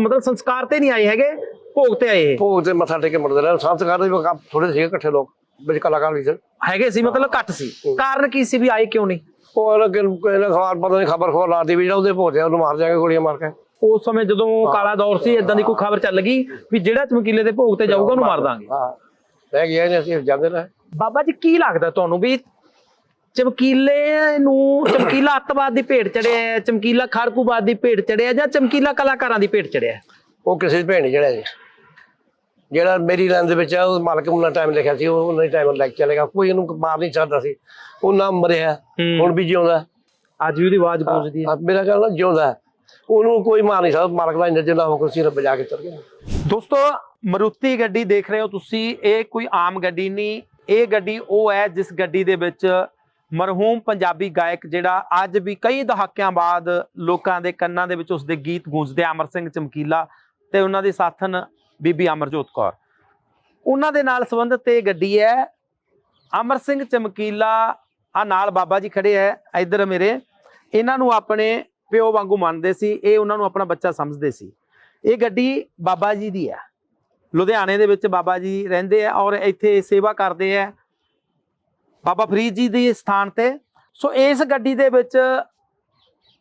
ਮਤਲਬ ਸੰਸਕਾਰ ਤੇ ਨਹੀਂ ਆਏ ਹੈਗੇ ਭੋਗ ਤੇ ਆਏ। ਭੋਗ ਤੇ ਮੱਥਾ ਟੇਕ ਕੇ ਮੁੜਦੇ ਰਹੇ ਸੰਸਕਾਰ ਦੇ ਵੀ ਥੋੜੇ ਸੀ ਇਕੱਠੇ ਲੋਕ ਵਿੱਚ ਕਲਾਕਾਰ ਵੀ ਸੀ। ਹੈਗੇ ਸੀ ਮਤਲਬ ਘੱਟ ਸੀ। ਕਾਰਨ ਕੀ ਸੀ ਵੀ ਆਏ ਕਿਉਂ ਨਹੀਂ? ਉਹ ਉਹਨਾਂ ਕਿ ਕੋਈ ਨਾ ਖਬਰ ਪਤਾ ਨਹੀਂ ਖਬਰ ਖਬਰ ਲਾਤੀ ਵੀ ਜਿਹੜਾ ਉਹਦੇ ਭੋਜੇ ਉਹਨੂੰ ਮਾਰ ਜਾਗੇ ਗੋਲੀਆਂ ਮਾਰ ਕੇ। ਉਸ ਸਮੇਂ ਜਦੋਂ ਕਾਲਾ ਦੌਰ ਸੀ ਇਦਾਂ ਦੀ ਕੋਈ ਖਬਰ ਚੱਲ ਗਈ ਵੀ ਜਿਹੜਾ ਚਮਕੀਲੇ ਦੇ ਭੋਗ ਤੇ ਜਾਊਗਾ ਉਹਨੂੰ ਮਾਰ ਦਾਂਗੇ। ਹਾਂ। ਰਹਿ ਗਿਆ ਨੇ ਅਸੀਂ ਜਾਂਦੇ ਰਹੇ। ਬਾਬਾ ਜੀ ਕੀ ਲੱਗਦਾ ਤੁਹਾਨੂੰ ਵੀ ਚਮਕੀਲੇ ਨੂੰ ਚਮਕੀਲਾ ਅੱਤਵਾਦ ਦੀ ਭੇਟ ਚੜਿਆ ਚਮਕੀਲਾ ਖਾੜਕੂਵਾਦ ਦੀ ਭੇਟ ਚੜਿਆ ਜਾਂ ਚਮਕੀਲਾ ਕਲਾਕਾਰਾਂ ਦੀ ਭੇਟ ਚੜਿਆ? ਉਹ ਕਿਸੇ ਦੀ ਨਹੀਂ ਜਿਹੜਾ ਜੀ। ਜਿਹੜਾ ਮੇਰੀ ਲਾਈਨ ਦੇ ਵਿੱਚ ਆ ਉਹ ਮਾਲਕ ਉਹਨਾਂ ਟਾਈਮ ਲਿਖਿਆ ਸੀ ਉਹ ਉਹਨਾਂ ਟਾਈਮ ਲੈ ਕੇ ਚਲੇਗਾ ਕੋਈ ਇਹਨੂੰ ਮਾਰ ਨਹੀਂ ਸਕਦਾ ਸੀ। ਉਹ ਨਾ ਮਰਿਆ। ਹੁਣ ਵੀ ਜਿਉਂਦਾ। ਅੱਜ ਵੀ ਉਹਦੀ ਆਵਾਜ਼ ਗੂੰਜਦੀ ਹੈ। ਮੇਰਾ ਕਹਿੰਦਾ ਜਿਉਂਦਾ। ਉਹਨੂੰ ਕੋਈ ਮਾਰ ਨਹੀਂ ਸਕਦਾ ਮਾਲਕ ਦਾ ਇੰਨਾ ਜਿੰਨਾ ਹੋ ਕੁਰਸੀ ਰੱਬ ਜਾ ਕੇ ਚਲ ਗਿਆ। ਦੋਸਤੋ ਮਰੂਤੀ ਗੱਡੀ ਦੇਖ ਰਹੇ ਹੋ ਤੁਸੀਂ। ਇਹ ਕੋਈ ਆਮ ਗੱਡੀ ਨਹੀਂ। ਇਹ ਗੱਡੀ ਉਹ ਹੈ ਜਿਸ ਗੱਡੀ ਦੇ ਵਿੱਚ ਮਰਹੂਮ ਪੰਜਾਬੀ ਗਾਇਕ ਜਿਹੜਾ ਅੱਜ ਵੀ ਕਈ ਦਹਾਕਿਆਂ ਬਾਅਦ ਲੋਕਾਂ ਦੇ ਕੰਨਾਂ ਦੇ ਵਿੱਚ ਉਸਦੇ ਗੀਤ ਗੂੰਜਦੇ ਆ, ਅਮਰ ਸਿੰਘ ਚਮਕੀਲਾ ਤੇ ਉਹਨਾਂ ਦੇ ਸਾਥਣ ਬੀਬੀ ਅਮਰਜੋਤ ਕੌਰ। ਉਹਨਾਂ ਦੇ ਨਾਲ ਸੰਬੰਧਿਤ ਇਹ ਗੱਡੀ ਹੈ ਅਮਰ ਸਿੰਘ ਚਮਕੀਲਾ ਆ ਨਾਲ ਬਾਬਾ ਜੀ ਖੜੇ ਹੈ ਇੱਧਰ ਮੇਰੇ। ਇਹਨਾਂ ਨੂੰ ਆਪਣੇ ਪਿਓ ਵਾਂਗੂ ਮੰਨਦੇ ਸੀ ਇਹ ਉਹਨਾਂ ਨੂੰ ਆਪਣਾ ਬੱਚਾ ਸਮਝਦੇ ਸੀ। ਇਹ ਗੱਡੀ ਬਾਬਾ ਜੀ ਦੀ ਹੈ। ਲੁਧਿਆਣੇ ਦੇ ਵਿੱਚ ਬਾਬਾ ਜੀ ਰਹਿੰਦੇ ਆ ਔਰ ਇੱਥੇ ਸੇਵਾ ਕਰਦੇ ਆ। ਬਾਬਾ ਫਰੀਦ ਜੀ ਦੇ ਸਥਾਨ ਤੇ। ਸੋ ਇਸ ਗੱਡੀ ਦੇ ਵਿੱਚ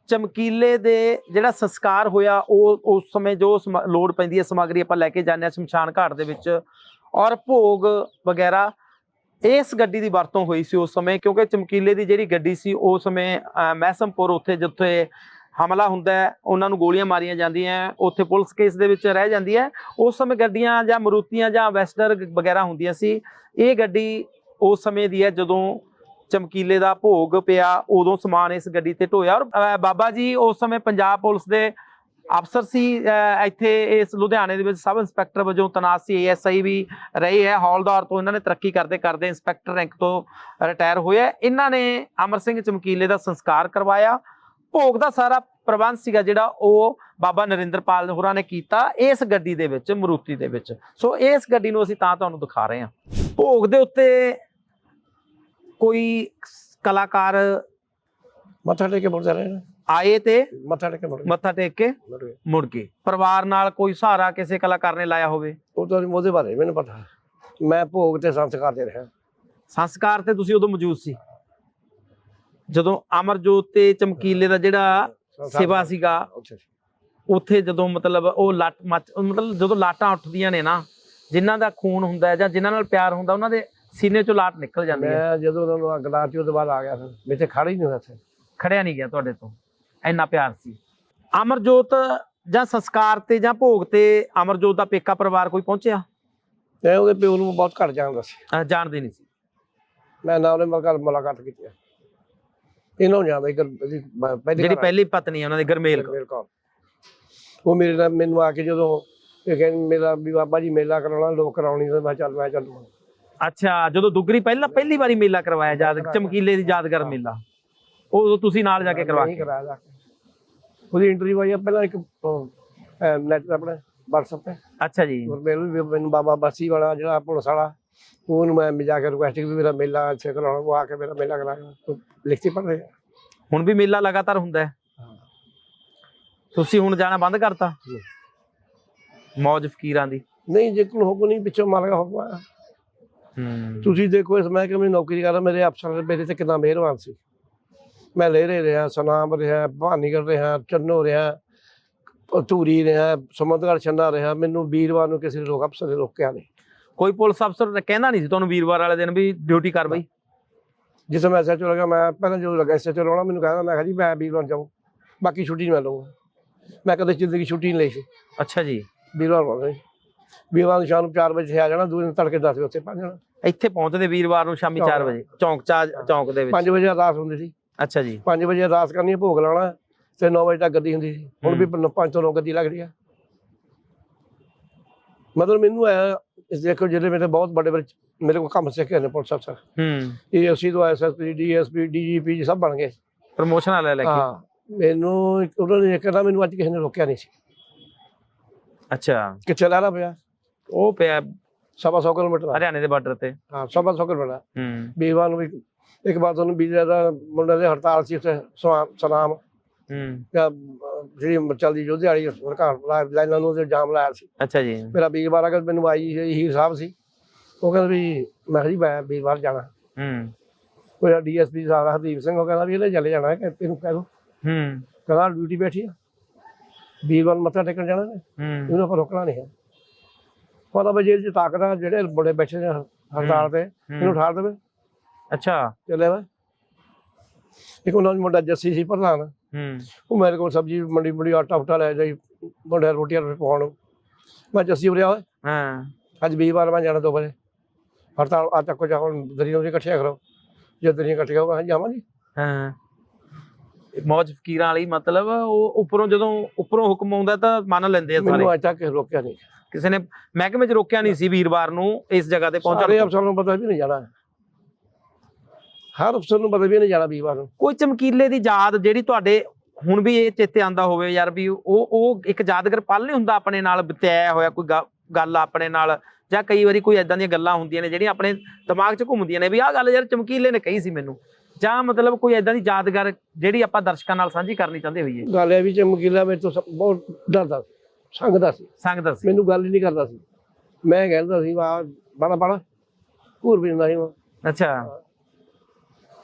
ਚਮਕੀਲੇ ਦੇ ਜਿਹੜਾ ਸੰਸਕਾਰ ਹੋਇਆ, ਉਹ ਉਸ ਸਮੇਂ ਜੋ ਸਮਾ- ਲੋੜ ਪੈਂਦੀ ਹੈ, ਸਮੱਗਰੀ ਆਪਾਂ ਲੈ ਕੇ ਜਾਂਦੇ ਹਾਂ ਸ਼ਮਸ਼ਾਨ ਘਾਟ ਦੇ ਵਿੱਚ। ਔਰ ਭੋਗ ਵਗੈਰਾ ਇਸ ਗੱਡੀ ਦੀ ਵਰਤੋਂ ਹੋਈ ਸੀ ਉਸ ਸਮੇਂ, ਕਿਉਂਕਿ ਚਮਕੀਲੇ ਦੀ ਜਿਹੜੀ ਗੱਡੀ ਸੀ ਉਸ ਸਮੇਂ ਮਹਿਸਮਪੁਰ ਉੱਥੇ ਜਿੱਥੇ ਹਮਲਾ ਹੁੰਦਾ ਹੈ, ਉਹਨਾਂ ਨੂੰ ਗੋਲੀਆਂ ਮਾਰੀਆਂ ਜਾਂਦੀਆਂ ਉੱਥੇ ਪੁਲਿਸ ਕੇਸ ਦੇ ਵਿੱਚ ਰਹਿ ਜਾਂਦੀ ਹੈ। ਉਸ ਸਮੇਂ ਗੱਡੀਆਂ ਜਾਂ ਮਰੂਤੀਆਂ ਜਾਂ ਵੈਸਟਰ ਵਗੈਰਾ ਹੁੰਦੀਆਂ ਸੀ। ਇਹ ਗੱਡੀ ਉਸ ਸਮੇਂ ਦੀ ਹੈ ਜਦੋਂ ਚਮਕੀਲੇ ਦਾ ਭੋਗ ਪਿਆ, ਉਦੋਂ ਸਮਾਨ ਇਸ ਗੱਡੀ ਤੇ ਢੋਇਆ। ਔਰ ਬਾਬਾ ਜੀ ਉਸ ਸਮੇਂ ਪੰਜਾਬ ਪੁਲਿਸ ਦੇ ਅਫਸਰ ਸੀ ਇੱਥੇ ਇਸ ਲੁਧਿਆਣੇ ਦੇ ਵਿੱਚ ਸਬ ਇੰਸਪੈਕਟਰ ਵਜੋਂ ਤੈਨਾਤ ਸੀ ਏਐਸਆਈ ਵੀ ਰਹੇ ਹੈ। ਹੌਲਦਾਰ ਤੋਂ ਇਹਨਾਂ ਨੇ ਤਰੱਕੀ ਕਰਦੇ ਕਰਦੇ ਇੰਸਪੈਕਟਰ ਰੈਂਕ ਤੋਂ ਰਿਟਾਇਰ ਹੋਇਆ ਇਹਨਾਂ ਨੇ ਅਮਰ ਸਿੰਘ ਚਮਕੀਲੇ ਦਾ ਸੰਸਕਾਰ ਕਰਵਾਇਆ। ਭੋਗ ਦਾ ਸਾਰਾ ਪ੍ਰਬੰਧ ਸੀਗਾ ਜਿਹੜਾ ਉਹ ਬਾਬਾ ਨਰਿੰਦਰਪਾਲ ਹੋਰਾਂ ਨੇ ਕੀਤਾ ਇਸ ਗੱਡੀ ਦੇ ਵਿੱਚ, ਮਰੂਤੀ ਦੇ ਵਿੱਚ। ਸੋ ਇਸ ਗੱਡੀ ਨੂੰ ਅਸੀਂ ਤਾਂ ਤੁਹਾਨੂੰ ਦਿਖਾ ਰਹੇ ਹਾਂ। ਭੋਗ ਦੇ ਉੱਤੇ ਕੋਈ ਕਲਾਕਾਰ ਮੱਥਾ ਟੇਕ ਕੇ ਮੁੜ ਜਾ ਰਹੇ ਨੇ। ਆਏ ਤੇ ਮੱਥਾ ਟੇਕ ਕੇ ਮੁੜ ਗਏ। ਮੱਥਾ ਟੇਕ ਕੇ ਮੁੜ ਗਏ। ਮੁੜ ਗਏ। ਪਰਿਵਾਰ ਨਾਲ ਕੋਈ ਸਹਾਰਾ ਕਿਸੇ ਕਲਾਕਾਰ ਨੇ ਲਾਇਆ ਹੋਵੇ? ਉਹ ਤਾਂ ਉਹਦੇ ਬਾਰੇ ਮੈਨੂੰ ਪਤਾ। ਮੈਂ ਭੋਗ ਤੇ ਸੰਸਕਾਰ ਦੇ ਰਿਹਾ। ਸੰਸਕਾਰ ਤੇ ਤੁਸੀਂ ਉਦੋਂ ਮੌਜੂਦ ਸੀ। ਜਦੋਂ ਅਮਰਜੋਤ ਤੇ ਚਮਕੀਲੇ ਦਾ ਜਿਹੜਾ ਸੇਵਾ ਸੀਗਾ। ਉੱਥੇ ਜਦੋਂ ਮਤਲਬ ਉਹ ਲੱਟ ਮੱਚ ਮਤਲਬ ਜਦੋਂ ਲਾਟਾਂ ਉੱਠਦੀਆਂ ਨੇ ਨਾ ਜਿਨ੍ਹਾਂ ਦਾ ਖੂਨ ਹੁੰਦਾ ਜਾਂ ਜਿਨ੍ਹਾਂ ਨਾਲ ਪਿਆਰ ਹੁੰਦਾ ਉਹਨਾਂ ਦੇ ਸੀਨੇ ਚੋਂ ਲਾਟ ਨਿਕਲ ਜਾਂਦੀ ਹੈ। ਮੈਂ ਜਦੋਂ ਉਹਨਾਂ ਨੂੰ ਅੱਗ ਲਾਤੀ ਉਹਦੇ ਬਾਅਦ ਆ ਗਿਆ ਫਿਰ। ਮੇਥੇ ਖੜਾ ਹੀ ਨਹੀਂ ਹੋਇਆ ਇੱਥੇ। ਖੜਿਆ ਨਹੀਂ ਗਿਆ ਤੁਹਾਡੇ ਤੋਂ। ਇੰਨਾ ਪਿਆਰ ਸੀ। ਅਮਰਜੋਤ ਜਾਂ ਸੰਸਕਾਰ ਤੇ ਜਾਂ ਭੋਗ ਤੇ ਅਮਰਜੋਤ ਦਾ ਪੇਕਾ ਪਰਿਵਾਰ ਕੋਈ ਪਹੁੰਚਿਆ? ਤੇ ਉਹਦੇ ਪਿਓ ਨੂੰ ਬਹੁਤ ਘੱਟ ਜਾਣਦਾ ਸੀ। ਅਹ ਜਾਣਦੇ ਨਹੀਂ ਸੀ। ਮੈਂ ਨਾ ਉਹਨੇ ਮਲਕਾ ਮੁਲਾਕਾਤ ਕੀਤੀ ਹੈ ਇਹਨਾਂ ਨੂੰ ਇੱਕ ਪ- ਪਹਿਲੀ ਜਿਹੜੀ ਪਹਿਲੀ ਪਤਨੀ ਹੈ ਉਹਨਾਂ ਦੀ ਗਰਮੇਲ ਕੌਰ। ਮੇਰੇ ਕੋਲ ਉਹ ਮੇਰੇ ਨਾਲ ਮੈਨੂੰ ਆ ਕੇ ਜਦੋਂ ਇਹ ਕਹਿੰਦੇ ਮੇਰਾ ਵੀ ਬਾਬਾ ਜੀ ਮੇਲਾ ਕਰਾਉਣਾ ਲੋਕ ਕਰਾਉਣੀ ਤੇ ਮੈਂ ਕਿਹਾ ਚੱਲ ਮੈਂ ਚੱਲੂ। ਅੱਛਾ ਜਦੋਂ ਦੁਗਰੀ ਪਹਿਲਾਂ ਪਹਿਲੀ ਵਾਰੀ ਮੇਲਾ ਕਰਵਾਇਆ ਯਾਦ ਚਮਕੀਲੇ ਦੀ ਯਾਦਗਾਰ ਮੇਲਾ। ਉਦੋਂ ਤੁਸੀਂ ਨਾਲ ਜਾ ਕੇ ਕਰਵਾ ਕੇ ਕਰਾਇਆ ਜਾ ਕੇ। ਉਹਦੀ ਇੰਟਰਵਿਊ ਆਈ ਆ ਪਹਿਲਾਂ ਇੱਕ ਨੈਟ ਆਪਣੇ WhatsApp ਤੇ। ਅੱਛਾ ਜੀ। ਮੈਨੂੰ ਮੈਨੂੰ ਬਾਬਾ ਬਾਸੀ ਵਾਲਾ ਜਿਹੜਾ ਪੁਲਿਸ ਵਾਲਾ ਉਹਨੂੰ ਮੈਂ ਜਾ ਕੇ ਰਿਕੁਐਸਟ ਕੀਤੀ ਮੇਰਾ ਮੇਲਾ ਇੱਥੇ ਕਰਾਉਣਾ ਉਹ ਆ ਕੇ ਮੇਰਾ ਮੇਲਾ ਕਰਾਇਆ। ਉਹ ਲਿਖਤੀ ਪੜ੍ਹ ਰਿਹਾ ਹੁਣ ਵੀ ਮੇਲਾ ਲਗਾਤਾਰ ਹੁੰਦਾ ਹੈ। ਤੁਸੀਂ ਹੁਣ ਜਾਣਾ ਬੰਦ ਕਰਤਾ। ਮੌਜ ਫਕੀਰਾਂ ਦੀ। ਨਹੀਂ ਜੇ ਕੋਈ ਹੁਕਮ ਨਹੀਂ ਪਿੱਛੋਂ ਮਾਲਕ ਹੁਕਮ ਆਇਆ ਤੁਸੀਂ ਦੇਖੋ ਇਸ ਮੈਂ ਕਿ ਮੈਂ ਨੌਕਰੀ ਕਰਦਾ ਮੇਰੇ ਅਫਸਰ ਮੇਰੇ ਤੇ ਕਿੰਨਾ ਮਿਹਰਬਾਨ ਸੀ। ਮੈਂ ਲਹਿਰੇ ਰਿਹਾ ਸਨਾਮ ਰਿਹਾ ਭਾਨੀਗੜ ਰਿਹਾ ਚੰਨੋ ਰਿਹਾ ਧੂਰੀ ਰਿਹਾ ਸਮੁੰਦਰਗੜ ਛੰਨਾ ਰਿਹਾ ਮੈਨੂੰ ਵੀਰਵਾਰ ਨੂੰ ਕਿਸੇ ਰੋਕ ਅਫਸਰ ਨੇ ਰੋਕਿਆ ਨਹੀਂ। ਕੋਈ ਪੁਲਿਸ ਅਫਸਰ ਕਹਿੰਦਾ ਨਹੀਂ ਸੀ ਤੁਹਾਨੂੰ ਵੀਰਵਾਰ ਵਾਲੇ ਦਿਨ ਵੀ ਡਿਊਟੀ ਕਰ ਬਈ। ਜਿਸ ਮੈਂ ਐਸਐਚਓ ਲੱਗਾ ਮੈਂ ਪਹਿਲਾਂ ਜਦੋਂ ਲੱਗਾ ਐਸਐਚਓ ਲਾਉਣਾ ਮੈਨੂੰ ਕਹਿੰਦਾ ਮੈਂ ਕਿਹਾ ਜੀ ਮੈਂ ਵੀਰਵਾਰ ਜਾਊਂ ਬਾਕੀ ਛੁੱਟੀ ਨਹੀਂ ਮੈਂ ਲਊਂਗਾ। ਮੈਂ ਕਦੇ ਜ਼ਿੰਦਗੀ ਛੁੱਟੀ ਨਹੀਂ ਲਈ ਸੀ। ਅੱਛਾ ਜੀ। ਵੀਰਵਾਰ ਲਾਉਂਦਾ ਵੀਰਵਾਰ ਨੂੰ ਸ਼ਾਮ ਨੂੰ 4 ਵਜੇ ਆ ਜਾਣਾ ਦੂਜੇ ਦਿਨ ਤੜਕੇ 10 ਵਜੇ ਉੱਥੇ ਪਹੁੰਚ ਜਾਣਾ। ਇੱਥੇ ਪਹੁੰਚਦੇ ਵੀਰਵਾਰ ਨੂੰ ਸ਼ਾਮੀ 4 ਵਜੇ ਚੌਂਕ ਚਾ ਚੌਂਕ ਦੇ ਵਿੱਚ। 5 ਵਜੇ ਅਰਦਾਸ ਹੁੰਦੀ ਸੀ। ਅੱਛਾ ਜੀ। 5 ਵਜੇ ਅਰਦਾਸ ਕਰਨੀ ਭੋਗ ਲਾਉਣਾ ਤੇ 9 ਵਜੇ ਤੱਕ ਗੱਦੀ ਹੁੰਦੀ ਸੀ। ਹੁਣ ਵੀ 5 ਤੋਂ 9 ਗੱਦੀ ਲੱਗਦੀ ਆ। ਮਤਲਬ ਮੈਨੂੰ ਆਇਆ ਇਸ ਦੇਖੋ ਜਿਹੜੇ ਮੇਰੇ ਬਹੁਤ ਵੱਡੇ ਵੱਡੇ ਮੇਰੇ ਕੋਲ ਕੰਮ ਸਿੱਖੇ ਨੇ ਪੁਲਿਸ ਅਫਸਰ। ਹੂੰ। ਇਹ ਅਸੀਂ ਤੋਂ ਐਸਐਸਪੀ ਡੀਐਸਪੀ ਡੀਜੀਪੀ ਜੀ ਸਭ ਬਣ ਗਏ। ਪ੍ਰਮੋਸ਼ਨ ਲੈ ਲੈ ਕੇ। ਹਾਂ ਮੈਨੂੰ ਉਹਨਾਂ ਨੇ ਇੱਕ ਨਾ ਮੈਨੂੰ ਅੱਜ ਕਿਸੇ ਨੇ ਰੋਕਿਆ ਨਹੀਂ ਸੀ। ਅੱਛਾ। ਕਿੱਥੇ ਲਾਣਾ ਪਿਆ? ਉਹ ਪਿਆ ਸਵਾ ਸੌ ਕਿਲੋਮੀਟਰ ਆ। ਹਰਿਆਣੇ ਦੇ ਬਾਰਡਰ ਤੇ। ਹਾਂ ਸਵਾ ਸੌ ਕਿਲੋਮੀਟਰ ਹੂੰ। ਬੀਵਾਨ ਨੂੰ ਵੀ ਇੱਕ ਵਾਰ ਤੁਹਾਨੂੰ ਵੀਜ਼ਾ ਦਾ ਮੁੰਡੇ ਦੇ ਹੜਤਾਲ ਸੀ ਉੱਥੇ ਸਨਾਮ ਹੂੰ। ਜਿਹੜੀ ਚੱਲਦੀ ਯੋਧੇ ਵਾਲੀ ਸਰਕਾਰ ਲਾਈਨਾਂ ਨੂੰ ਤੇ ਜਾਮ ਲਾਇਆ ਸੀ। ਅੱਛਾ ਜੀ। ਮੇਰਾ ਵੀਰਵਾਰ ਅਗਰ ਮੈਨੂੰ ਆਈ ਹੀਰ ਸਾਹਿਬ ਸੀ ਉਹ ਕਹਿੰਦਾ ਵੀ ਮੈਂ ਜੀ ਮੈਂ ਵੀਰਵਾਰ ਜਾਣਾ। ਹੂੰ। ਕੋਈ ਡੀਐਸਪੀ ਸਾਹਿਬ ਹਰਦੀਪ ਸਿੰਘ ਉਹ ਕਹਿੰਦਾ ਵੀ ਇਹਨੇ ਚਲੇ ਜਾਣਾ ਕਿ ਤੈਨੂੰ ਕਹਿ ਦੋ। ਹੂੰ। ਕਹਿੰਦਾ ਡਿਊਟੀ ਬੈਠੀ ਆ। ਵੀਰਵਾਰ ਮੱਥਾ ਟੇਕਣ ਜਾਣਾ ਨੇ ਹੂੰ। ਇਹਨੂੰ ਆਪਾਂ ਰੋਕਣਾ ਨਹੀਂ ਹੈ। ਪਤਾ ਵੀ ਜੇ ਤਾਕਤ ਜਿਹੜੇ ਬੜੇ ਬੈਠੇ ਨੇ ਹੜਤਾਲ ਤੇ ਇਹਨੂੰ ਉਠਾ ਦੇਵੇ। ਅੱਛਾ। ਚੱਲੇ ਵਾ। ਇੱਕ ਉਹਨਾਂ ਦਾ ਮੁੰਡਾ ਜੱਸੀ ਸੀ ਪ੍ਰਧਾਨ। ਹੂੰ। ਉਹ ਮੇਰੇ ਕੋਲ ਸਬਜ਼ੀ ਮੰਡੀ ਮੰਡੀ ਆਟਾ ਉਟਾ ਲੈ ਜਾਈ ਮੁੰਡੇ ਰੋਟੀਆਂ ਪਾਉਣ ਮੈਂ ਜੱਸੀ ਉਰਿਆ ਹੋਏ ਹਾਂ। ਅੱਜ ਵੀਰਵਾਰ ਮੈਂ ਜਾਣਾ ਦੋ ਵਜੇ ਹੜਤਾਲ ਆ ਚੱਕੋ ਜਾ ਹੁਣ ਦਰੀਆਂ ਉਹਦੀ ਇਕੱਠੀਆਂ ਕਰੋ। ਜੇ ਦਰੀਆਂ ਇਕੱਠੀਆਂ ਹੋ ਜਾਵਾਂਗੀ। ਹਾਂ। ਮੌਜ ਫਕੀਰਾਂ ਵਾਲੀ ਮਤਲਬ ਉਹ ਉੱਪਰੋਂ ਜਦੋਂ ਉੱਪਰੋਂ ਹੁਕਮ ਆਉਂਦਾ ਤਾਂ ਮੰਨ ਲੈਂਦੇ ਆ ਸਾਰੇ। ਮੈਨੂੰ ਅੱਜ ਤੱਕ ਰੋਕਿਆ ਨਹੀਂ ਕਿਸੇ ਨੇ ਮਹਿਕਮੇ 'ਚ ਰੋਕਿਆ ਨਹੀਂ ਸੀ ਵੀਰਵਾਰ ਨੂੰ ਇਸ ਜਗ੍ਹਾ ਤੇ ਸਾਰੇ ਪਹੁੰਚਣ ਤੋਂ। ਅਫਸਰਾਂ ਨੂੰ ਪਤਾ ਵੀ ਨਹੀਂ ਜਾਣਾ। ਹਰ ਅਫਸਰ ਨੂੰ ਪਤਾ ਵੀ ਨਹੀਂ ਜਾਣਾ ਵੀਰਵਾਰ ਨੂੰ। ਕੋਈ ਚਮਕੀਲੇ ਦੀ ਯਾਦ ਜਿਹੜੀ ਤੁਹਾਡੇ ਹੁਣ ਵੀ ਇਹ ਚੇਤੇ ਆਂਦਾ ਹੋਵੇ ਯਾਰ ਵੀ ਉਹ ਉਹ ਇੱਕ ਯਾਦਗਾਰ ਪਲ ਨਹੀਂ ਹੁੰਦਾ ਆਪਣੇ ਨਾਲ ਬਿਤਾਇਆ ਹੋਇਆ ਕੋਈ ਗੱਲ ਆਪਣੇ ਨਾਲ ਜਾਂ ਕਈ ਵਾਰੀ ਕੋਈ ਐਦਾਂ ਦੀਆਂ ਗੱਲਾਂ ਹੁੰਦੀਆਂ ਨੇ ਜਿਹੜੀਆਂ ਆਪਣੇ ਦਿਮਾਗ 'ਚ ਘੁੰਮਦੀਆਂ ਨੇ ਵੀ ਆਹ ਗੱਲ ਯਾਰ ਚਮਕੀਲੇ ਨੇ ਕਹੀ ਸੀ ਮੈਨੂੰ। ਜਾਂ ਮਤਲਬ ਕੋਈ ਐਦਾਂ ਦੀ ਯਾਦਗਾਰ ਜਿਹੜੀ ਆਪਾਂ ਦਰਸ਼ਕਾਂ ਨਾਲ ਸਾਂਝੀ ਕਰਨੀ ਚਾਹੁੰਦੇ ਹੋਈਏ? ਗੱਲ ਇਹ ਵੀ ਚਮਕੀਲਾ ਮੇਰੇ ਤੋਂ ਸਭ- ਬਹੁਤ ਡਰਦਾ ਸੀ ਸੰਗਦਾ ਸੀ। ਸੰਗਤ ਸੀ। ਮੈਨੂੰ ਗੱਲ ਹੀ ਨਹੀਂ ਕਰਦਾ ਸੀ। ਮੈਂ ਕਹਿੰਦਾ ਸੀ ਵਾਹ ਬੜਾ ਬੜਾ ਘੂਰ ਵੀ ਹੁੰਦਾ ਸੀ ਮੈਂ ਅੱਛਾ।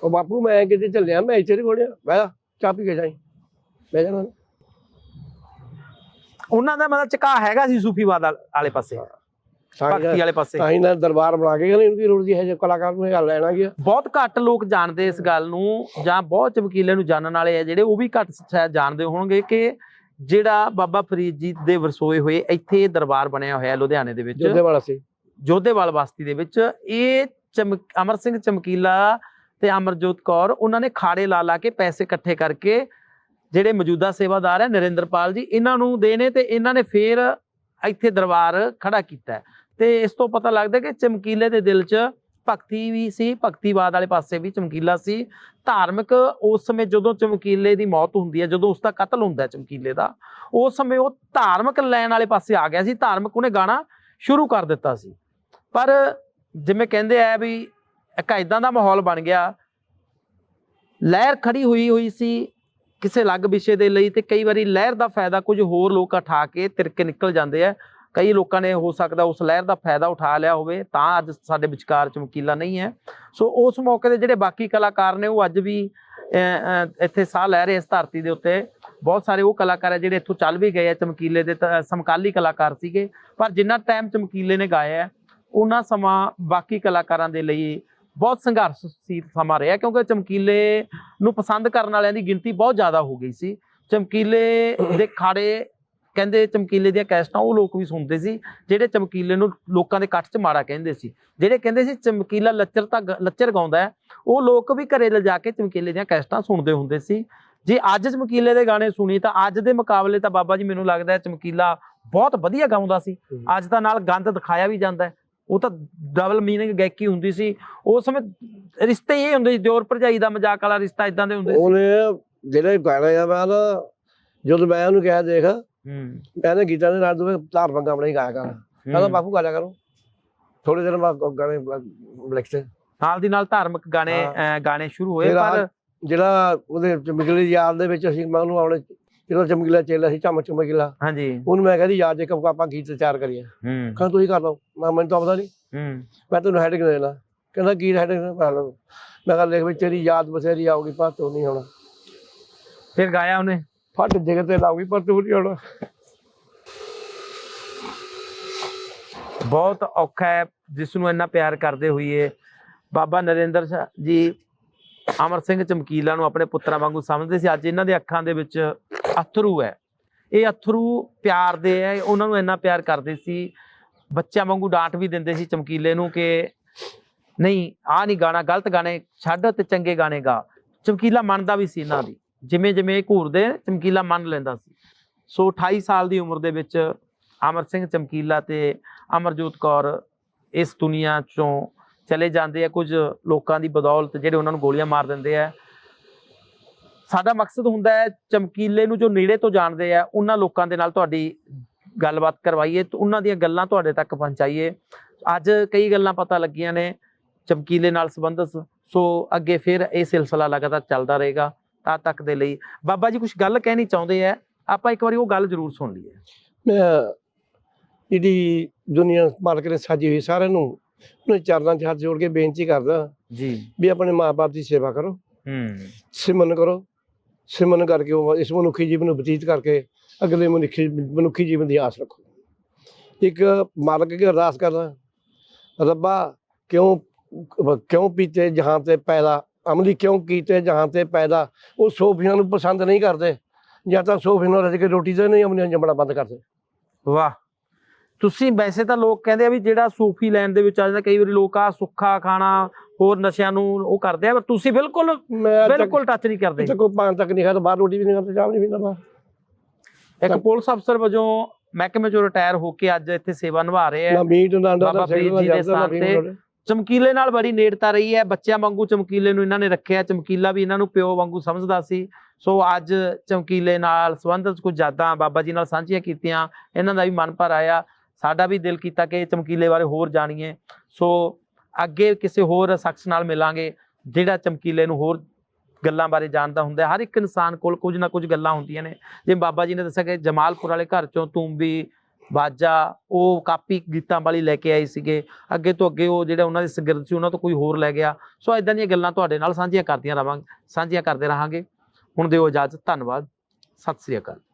ਉਹ ਬਾਪੂ ਮੈਂ ਕਿਤੇ ਚੱਲਿਆ ਮੈਂ ਇੱਥੇ ਨਹੀਂ ਕੋੜਿਆ ਬਹਿ ਜਾ, ਚਾਹ ਪੀ ਕੇ ਜਾਈ। ਬਹਿ ਜਾਣਾ। ਉਹਨਾਂ ਦਾ ਮਤਲਬ ਚਕਾ ਹੈਗਾ ਸੀ ਸੂਫੀਵਾਦ ਵਾਲੇ ਪਾਸੇ। ਭਗਤੀ ਵਾਲੇ ਪਾਸੇ। ਤਾਂ ਹੀ ਨਾ ਦਰਬਾਰ ਬਣਾ ਕੇ ਕਹਿੰਦੇ ਇਹਨੂੰ ਕੀ ਲੋੜ ਜੀ ਹੈ ਜੇ ਕਲਾਕਾਰ ਨੂੰ ਇਹ ਗੱਲ ਲੈਣਾ ਗਿਆ ਬਹੁਤ ਘੱਟ ਲੋਕ ਜਾਣਦੇ ਇਸ ਗੱਲ ਨੂੰ ਜਾਂ ਬਹੁਤ ਚਮਕੀਲੇ ਨੂੰ ਜਾਣਨ ਵਾਲੇ ਆ ਜਿਹੜੇ ਉਹ ਵੀ ਘੱਟ ਸ਼ਾਇਦ ਜਾਣਦੇ ਹੋਣਗੇ ਕਿ ਜਿਹੜਾ ਬਾਬਾ ਫਰੀਦ ਜੀ ਦੇ ਵਰਸੋਏ ਹੋਏ ਇੱਥੇ ਦਰਬਾਰ ਬਣਿਆ ਹੋਇਆ ਲੁਧਿਆਣੇ ਦੇ ਵਿੱਚ। ਜੋਧੇ ਵਾਲਾ ਸੀ ਜੋਧੇਵਾਲ ਬਸਤੀ ਦੇ ਵਿੱਚ। ਇਹ ਅਮਰ ਸਿੰਘ ਚਮਕੀਲਾ ਤੇ ਅਮਰਜੋਤ ਕੌਰ ਉਹਨਾਂ ਨੇ ਖਾੜੇ ਲਾ ਲਾ ਕੇ ਪੈਸੇ ਇਕੱਠੇ ਕਰਕੇ ਜਿਹੜੇ ਮੌਜੂਦਾ ਸੇਵਾਦਾਰ ਹੈ ਨਰਿੰਦਰਪਾਲ ਜੀ ਇਹਨਾਂ ਨੂੰ ਦੇਣੇ ਤੇ ਇਹਨਾਂ ਨੇ ਫੇਰ ਇੱਥੇ ਦਰਬਾਰ ਖੜਾ ਕੀਤਾ ਹੈ। ਤੇ ਇਸ ਤੋਂ ਪਤਾ ਲੱਗਦਾ ਕਿ ਚਮਕੀਲੇ ਦੇ ਦਿਲ 'ਚ ਭਗਤੀ ਵੀ ਸੀ, ਭਗਤੀਵਾਦ ਵਾਲੇ ਪਾਸੇ ਵੀ ਚਮਕੀਲਾ ਸੀ। ਧਾਰਮਿਕ ਉਸ ਸਮੇਂ ਜਦੋਂ ਚਮਕੀਲੇ ਦੀ ਮੌਤ ਹੁੰਦੀ ਹੈ, ਜਦੋਂ ਉਸ ਦਾ ਕਤਲ ਹੁੰਦਾ ਹੈ ਚਮਕੀਲੇ ਦਾ, ਉਸ ਸਮੇਂ ਉਹ ਧਾਰਮਿਕ ਲੈਣ ਵਾਲੇ ਪਾਸੇ ਆ ਗਿਆ ਸੀ, ਧਾਰਮਿਕ ਉਹਨੇ ਗਾਣਾ ਸ਼ੁਰੂ ਕਰ ਦਿੱਤਾ ਸੀ। ਪਰ ਜਿਵੇਂ ਕਹਿੰਦੇ ਆ ਵੀ ਇੱਕ ਇਦਾਂ ਦਾ ਮਾਹੌਲ ਬਣ ਗਿਆ, ਲਹਿਰ ਖੜੀ ਹੋਈ ਹੋਈ ਸੀ ਕਿਸੇ ਅਲੱਗ ਵਿਸ਼ੇ ਦੇ ਲਈ ਤੇ ਕਈ ਵਾਰੀ ਲਹਿਰ ਦਾ ਫਾਇਦਾ ਕੁਝ ਹੋਰ ਲੋਕ ਉਠਾ ਕੇ ਤਿਰਕੇ ਨਿਕਲ ਜਾਂਦੇ ਆ। ਕਈ ਲੋਕਾਂ ਨੇ ਹੋ ਸਕਦਾ ਉਸ ਲਹਿਰ ਦਾ ਫਾਇਦਾ ਉਠਾ ਲਿਆ ਹੋਵੇ, ਤਾਂ ਅੱਜ ਸਾਡੇ ਵਿਚਕਾਰ ਚਮਕੀਲਾ ਨਹੀਂ ਹੈ। ਸੋ ਉਸ ਮੌਕੇ ਦੇ ਜਿਹੜੇ ਬਾਕੀ ਕਲਾਕਾਰ ਨੇ, ਉਹ ਅੱਜ ਵੀ ਇੱਥੇ ਸਾਹ ਲੈ ਰਹੇ ਇਸ ਧਰਤੀ ਦੇ ਉੱਤੇ। ਬਹੁਤ ਸਾਰੇ ਉਹ ਕਲਾਕਾਰ ਹੈ ਜਿਹੜੇ ਇੱਥੋਂ ਚੱਲ ਵੀ ਗਏ ਆ ਚਮਕੀਲੇ ਦੇ, ਤਾਂ ਸਮਕਾਲੀ ਕਲਾਕਾਰ ਸੀਗੇ। ਪਰ ਜਿੰਨਾ ਟਾਈਮ ਚਮਕੀਲੇ ਨੇ ਗਾਇਆ ਉਹਨਾਂ ਸਮਾਂ ਬਾਕੀ ਕਲਾਕਾਰਾਂ ਦੇ ਲਈ ਬਹੁਤ ਸੰਘਰਸ਼ਸ਼ੀਲ ਸਮਾਂ ਰਿਹਾ, ਕਿਉਂਕਿ ਚਮਕੀਲੇ ਨੂੰ ਪਸੰਦ ਕਰਨ ਵਾਲਿਆਂ ਦੀ ਗਿਣਤੀ ਬਹੁਤ ਜ਼ਿਆਦਾ ਹੋ ਗਈ ਸੀ। ਚਮਕੀਲੇ ਦੇ ਖਾੜੇ ਕਹਿੰਦੇ ਚਮਕੀਲੇ ਦੀਆਂ ਕੈਸਟਾਂ ਉਹ ਲੋਕ ਵੀ ਸੁਣਦੇ ਸੀ ਜਿਹੜੇ ਚਮਕੀਲੇ ਨੂੰ ਲੋਕਾਂ ਦੇ ਇਕੱਠ 'ਚ ਮਾੜਾ ਕਹਿੰਦੇ ਸੀ। ਜਿਹੜੇ ਕਹਿੰਦੇ ਸੀ ਚਮਕੀਲਾ ਲੱਚਰ ਤਾਂ ਲੱਚਰ ਗਾਉਂਦਾ ਹੈ ਉਹ ਲੋਕ ਵੀ ਘਰੇ ਲਿਜਾ ਕੇ ਚਮਕੀਲੇ ਦੀਆਂ ਕੈਸਟਾਂ ਸੁਣਦੇ ਹੁੰਦੇ ਸੀ। ਜੇ ਅੱਜ ਚਮਕੀਲੇ ਦੇ ਗਾਣੇ ਸੁਣੀ ਤਾਂ ਅੱਜ ਦੇ ਮੁਕਾਬਲੇ ਤਾਂ ਬਾਬਾ ਜੀ ਮੈਨੂੰ ਲੱਗਦਾ ਹੈ ਚਮਕੀਲਾ ਬਹੁਤ ਵਧੀਆ ਗਾਉਂਦਾ ਸੀ। ਅੱਜ ਦਾ ਨਾਲ ਗੰਦ ਦਿਖਾਇਆ ਵੀ ਜਾਂਦਾ ਹੈ। ਉਹ ਤਾਂ ਡਬਲ ਮੀਨਿੰਗ ਗਾਇਕੀ ਹੁੰਦੀ ਸੀ। ਉਸ ਸਮੇਂ ਰਿਸ਼ਤੇ ਇਹ ਹੁੰਦੇ ਸੀ ਦਿਓਰ ਭਰਜਾਈ ਦਾ ਮਜ਼ਾਕ ਵਾਲਾ ਰਿਸ਼ਤਾ ਇਦਾਂ ਦੇ ਹੁੰਦੇ ਸੀ। ਉਹਨੇ ਜਿਹੜੇ ਗਾਣੇ ਆ ਮੈਂ ਜਦੋਂ ਮੈਂ ਉਹਨੂੰ ਕਿਹਾ ਦੇਖ ਹੂੰ। ਕਹਿੰਦੇ ਗੀਤਾਂ ਦੇ ਨਾਲ ਤੂੰ ਧਾਰ ਬਣਾ ਹੀ ਗਾਇਆ ਕਰ ਕਹਿੰਦਾ। ਬਾਪੂ ਗਾ ਲਿਆ ਕਰੋ। ਥੋੜੇ ਦਿਨ ਬਾਅਦ ਗਾਣੇ ਲਿਖਤੇ ਨਾਲ ਦੀ ਨਾਲ ਧਾਰਮਿਕ ਗਾਣੇ ਗਾਣੇ ਸ਼ੁਰੂ ਹੋਏ ਪਰ ਜਿਹੜਾ ਉਹਦੇ ਚਮਕੀਲੇ ਯਾਦ ਦੇ ਵਿੱਚ ਅਸੀਂ ਮੈਂ ਉਹਨੂੰ ਆਉਣੇ ਜਿਹੜਾ ਚਮਕੀਲਾ ਚੇਲਾ ਸੀ ਚਮ ਚਮਕੀਲਾ ਹਾਂਜੀ। ਉਹਨੂੰ ਮੈਂ ਕਹਿੰਦੀ ਯਾਦ ਇੱਕ ਆਪਾਂ ਗੀਤ ਤਿਆਰ ਕਰੀਏ। ਕਹਿੰਦਾ ਤੁਸੀਂ ਕਰ ਲਓ। ਮੈਂ ਮੈਨੂੰ ਤਾਂ ਪਤਾ ਨਹੀਂ ਹੂੰ। ਮੈਂ ਤੈਨੂੰ ਹੈਡਿੰਗ ਦੇ ਦੇਣਾ। ਕਹਿੰਦਾ ਕੀ ਹੈਡਿੰਗ ਕਰ ਲਓ ਮੈਂ ਕਿਹਾ ਲਿਖ ਵੀ ਤੇਰੀ ਯਾਦ ਬਸੇਰੀ ਆਊਗੀ ਪਰ ਤੂੰ ਨਹੀਂ ਹੋਣਾ ਫਿਰ ਗਾਇਆ ਉਹਨੇ? ਫਟ ਜਗਤ ਤੇ ਲਾਊਗੀ ਪਰ ਤੂੰ ਨਹੀਂ ਬਹੁਤ ਔਖਾ ਹੈ ਜਿਸ ਨੂੰ ਇੰਨਾ ਪਿਆਰ ਕਰਦੇ ਹੋਈਏ। ਬਾਬਾ ਨਰਿੰਦਰ ਸ਼ਾ- ਜੀ ਅਮਰ ਸਿੰਘ ਚਮਕੀਲਾ ਨੂੰ ਆਪਣੇ ਪੁੱਤਰਾਂ ਵਾਂਗੂ ਸਮਝਦੇ ਸੀ। ਅੱਜ ਇਹਨਾਂ ਦੇ ਅੱਖਾਂ ਦੇ ਵਿੱਚ ਅਥਰੂ ਹੈ। ਇਹ ਅਥਰੂ ਪਿਆਰ ਦੇ ਹੈ, ਉਹਨਾਂ ਨੂੰ ਇੰਨਾ ਪਿਆਰ ਕਰਦੇ ਸੀ। ਬੱਚਿਆਂ ਵਾਂਗੂ ਡਾਂਟ ਵੀ ਦਿੰਦੇ ਸੀ ਚਮਕੀਲੇ ਨੂੰ ਕਿ ਨਹੀਂ ਆ ਨਹੀਂ ਗਾਣਾ, ਗਲਤ ਗਾਣੇ ਛੱਡ ਤੇ ਚੰਗੇ ਗਾਣੇ ਗਾ। ਚਮਕੀਲਾ ਮੰਨਦਾ ਵੀ ਸੀ ਇਹਨਾਂ ਦੀ। ਜਿਵੇਂ ਜਿਵੇਂ ਘੂਰਦੇ ਚਮਕੀਲਾ ਮੰਨ ਲੈਂਦਾ ਸੀ। ਸੋ 28 ਸਾਲ ਦੀ ਉਮਰ ਦੇ ਵਿੱਚ ਅਮਰ ਸਿੰਘ ਚਮਕੀਲਾ ਤੇ ਅਮਰਜੋਤ ਕੌਰ ਇਸ ਦੁਨੀਆ ਚੋਂ ਚਲੇ ਜਾਂਦੇ ਆ। ਕੁਝ ਲੋਕਾਂ ਦੀ ਬਦੌਲਤ ਜਿਹੜੇ ਉਹਨਾਂ ਨੂੰ ਗੋਲੀਆਂ ਮਾਰ ਦਿੰਦੇ ਆ। ਸਾਡਾ ਮਕਸਦ ਹੁੰਦਾ ਹੈ ਚਮਕੀਲੇ ਨੂੰ ਜੋ ਨੇੜੇ ਤੋਂ ਜਾਣਦੇ ਆ, ਉਹਨਾਂ ਲੋਕਾਂ ਦੇ ਨਾਲ ਤੁਹਾਡੀ ਗੱਲਬਾਤ ਕਰਵਾਈਏ ਤੇ ਉਹਨਾਂ ਦੀਆਂ ਗੱਲਾਂ ਤੁਹਾਡੇ ਤੱਕ ਪਹੁੰਚਾਈਏ। ਅੱਜ ਕਈ ਗੱਲਾਂ ਪਤਾ ਲੱਗੀਆਂ ਨੇ ਚਮਕੀਲੇ ਨਾਲ ਸੰਬੰਧਿਤ। ਸੋ ਅੱਗੇ ਫਿਰ ਇਹ ਸਿਲਸਿਲਾ ਲਗਾਤਾਰ ਚੱਲਦਾ ਰਹੇਗਾ। ਤਦ ਤੱਕ ਦੇ ਲਈ। ਬਾਬਾ ਜੀ ਕੁਝ ਗੱਲ ਕਹਿਣੀ ਚਾਹੁੰਦੇ ਆ ਆਪਾਂ ਇੱਕ ਵਾਰੀ ਉਹ ਗੱਲ ਜ਼ਰੂਰ ਸੁਣ ਲਈਏ। ਜਿਹੜੀ ਦੁਨੀਆ ਮਾਲਕ ਨੇ ਸਾਜੀ ਹੋਈ ਸਾਰਿਆਂ ਨੂੰ ਉਹਨੇ ਚਰਨਾਂ 'ਚ ਹੱਥ ਜੋੜ ਕੇ ਬੇਨਤੀ ਕਰਦਾ ਜੀ। ਵੀ ਆਪਣੇ ਮਾਪੇ ਦੀ ਸੇਵਾ ਕਰੋ। ਹੂੰ। ਸਿਮਰਨ ਕਰੋ। ਸਿਮਰਨ ਕਰਕੇ ਉਹ ਇਸ ਮਨੁੱਖੀ ਜੀਵਨ ਨੂੰ ਬਤੀਤ ਕਰਕੇ ਅਗਲੇ ਮਨੁੱਖੀ ਮਨੁੱਖੀ ਜੀਵਨ ਦੀ ਆਸ ਰੱਖੋ। ਇੱਕ ਮਾਲਕ ਕੀ ਅਰਦਾਸ ਕਰਦਾ ਰੱਬਾ ਕਿਉਂ ਕਿਉਂ ਪੀਤੇ ਜਹਾਂ ਤੇ ਪੈਦਾ ਅਮਲੀ ਕਿਉਂ ਕੀਤੇ ਜਹਾਂ ਤੇ ਪੈਦਾ ਉਹ ਸੋਫੀਆਂ ਨੂੰ ਪਸੰਦ ਨਹੀਂ ਕਰਦੇ ਜਾਂ ਤਾਂ ਸੋਫੀਆਂ ਨੂੰ ਰਜ ਕੇ ਰੋਟੀ ਦੇ ਨਹੀਂ ਅਮਲੀਆਂ ਜੰਮਣਾ ਬੰਦ ਕਰਦੇ। ਵਾਹ। ਤੁਸੀਂ ਵੈਸੇ ਤਾਂ ਲੋਕ ਕਹਿੰਦੇ ਆ ਵੀ ਜਿਹੜਾ ਸੂਫੀ ਲੈਣ ਦੇ ਵਿੱਚ ਆ ਜਾਂਦਾ ਕਈ ਵਾਰੀ ਲੋਕ ਆ ਸੁੱਖਾ ਖਾਣਾ ਹੋਰ ਨਸ਼ਿਆਂ ਨੂੰ ਉਹ ਕਰਦੇ ਆ ਪਰ ਤੁਸੀਂ ਬਿਲਕੁਲ ਬਿਲਕੁਲ ਟੱਚ ਨਹੀਂ ਕਰਦੇ। ਤੱਕ ਕੋਈ ਪਾਣ ਤੱਕ ਨਹੀਂ ਖਾਦਾ ਬਾਹਰ ਰੋਟੀ ਵੀ ਨਹੀਂ ਖਾਦਾ ਚਾਹ ਵੀ ਨਹੀਂ ਪੀਂਦਾ ਬਾਹਰ। ਇੱਕ ਪੁਲਿਸ ਅਫਸਰ ਵਜੋਂ ਮਹਿਕਮੇ ਚੋਂ ਰਿਟਾਇਰ ਹੋ ਕੇ ਅੱਜ ਇੱਥੇ ਸੇਵਾ ਨਿਭਾ ਰਹੇ ਆ। ਮੀਟ ਨਾ ਅੰਡਾ ਬਾਬਾ ਫਰੀਦ ਜੀ ਦੇ ਸਥਾਨ ਤੇ ਚਮਕੀਲੇ ਨਾਲ ਬੜੀ ਨੇੜਤਾ ਰਹੀ ਹੈ, ਬੱਚਿਆਂ ਵਾਂਗੂ ਚਮਕੀਲੇ ਨੂੰ ਇਹਨਾਂ ਨੇ ਰੱਖਿਆ, ਚਮਕੀਲਾ ਵੀ ਇਹਨਾਂ ਨੂੰ ਪਿਓ ਵਾਂਗੂ ਸਮਝਦਾ ਸੀ। ਸੋ ਅੱਜ ਚਮਕੀਲੇ ਨਾਲ ਸੰਬੰਧਿਤ ਕੁਝ ਯਾਦਾਂ ਬਾਬਾ ਜੀ ਨਾਲ ਸਾਂਝੀਆਂ ਕੀਤੀਆਂ, ਇਹਨਾਂ ਦਾ ਵੀ ਮਨ ਭਰ ਆਇਆ। ਸਾਡਾ ਵੀ ਦਿਲ ਕੀਤਾ ਕਿ ਚਮਕੀਲੇ ਬਾਰੇ ਹੋਰ ਜਾਣੀਏ। ਸੋ ਅੱਗੇ ਕਿਸੇ ਹੋਰ ਸ਼ਖਸ ਨਾਲ ਮਿਲਾਂਗੇ, ਜਿਹੜਾ ਚਮਕੀਲੇ ਨੂੰ ਹੋਰ ਗੱਲਾਂ ਬਾਰੇ ਜਾਣਦਾ ਹੁੰਦਾ ਹਰ ਇੱਕ ਇਨਸਾਨ ਕੋਲ ਕੁਝ ਨਾ ਕੁਝ ਗੱਲਾਂ ਹੁੰਦੀਆਂ ਨੇ। ਜਿਵੇਂ ਬਾਬਾ ਜੀ ਨੇ ਦੱਸਿਆ ਕਿ ਜਮਾਲਪੁਰ ਵਾਲੇ ਘਰ ਚੋਂ ਤੂੰ ਵੀ ਬਾਜਾ, ਉਹ ਕਾਪੀ ਗੀਤਾਂ ਵਾਲੀ ਲੈ ਕੇ ਆਏ ਸੀਗੇ। ਅੱਗੇ ਤੋਂ ਅੱਗੇ ਉਹ ਜਿਹੜੇ ਉਹਨਾਂ ਦੀ ਸ਼ਾਗਿਰਦ ਸੀ, ਉਹਨਾਂ ਤੋਂ ਕੋਈ ਹੋਰ ਲੈ ਗਿਆ। ਸੋ ਇਦਾਂ ਦੀਆਂ ਗੱਲਾਂ ਤੁਹਾਡੇ ਨਾਲ ਸਾਂਝੀਆਂ ਕਰਦੀਆਂ ਰਵਾਂਗੇ ਸਾਂਝੀਆਂ ਕਰਦੇ ਰਹਾਂਗੇ। ਹੁਣ ਦਿਓ ਇਜਾਜ਼ਤ, ਧੰਨਵਾਦ। ਸਤਿ ਸ੍ਰੀ ਅਕਾਲ।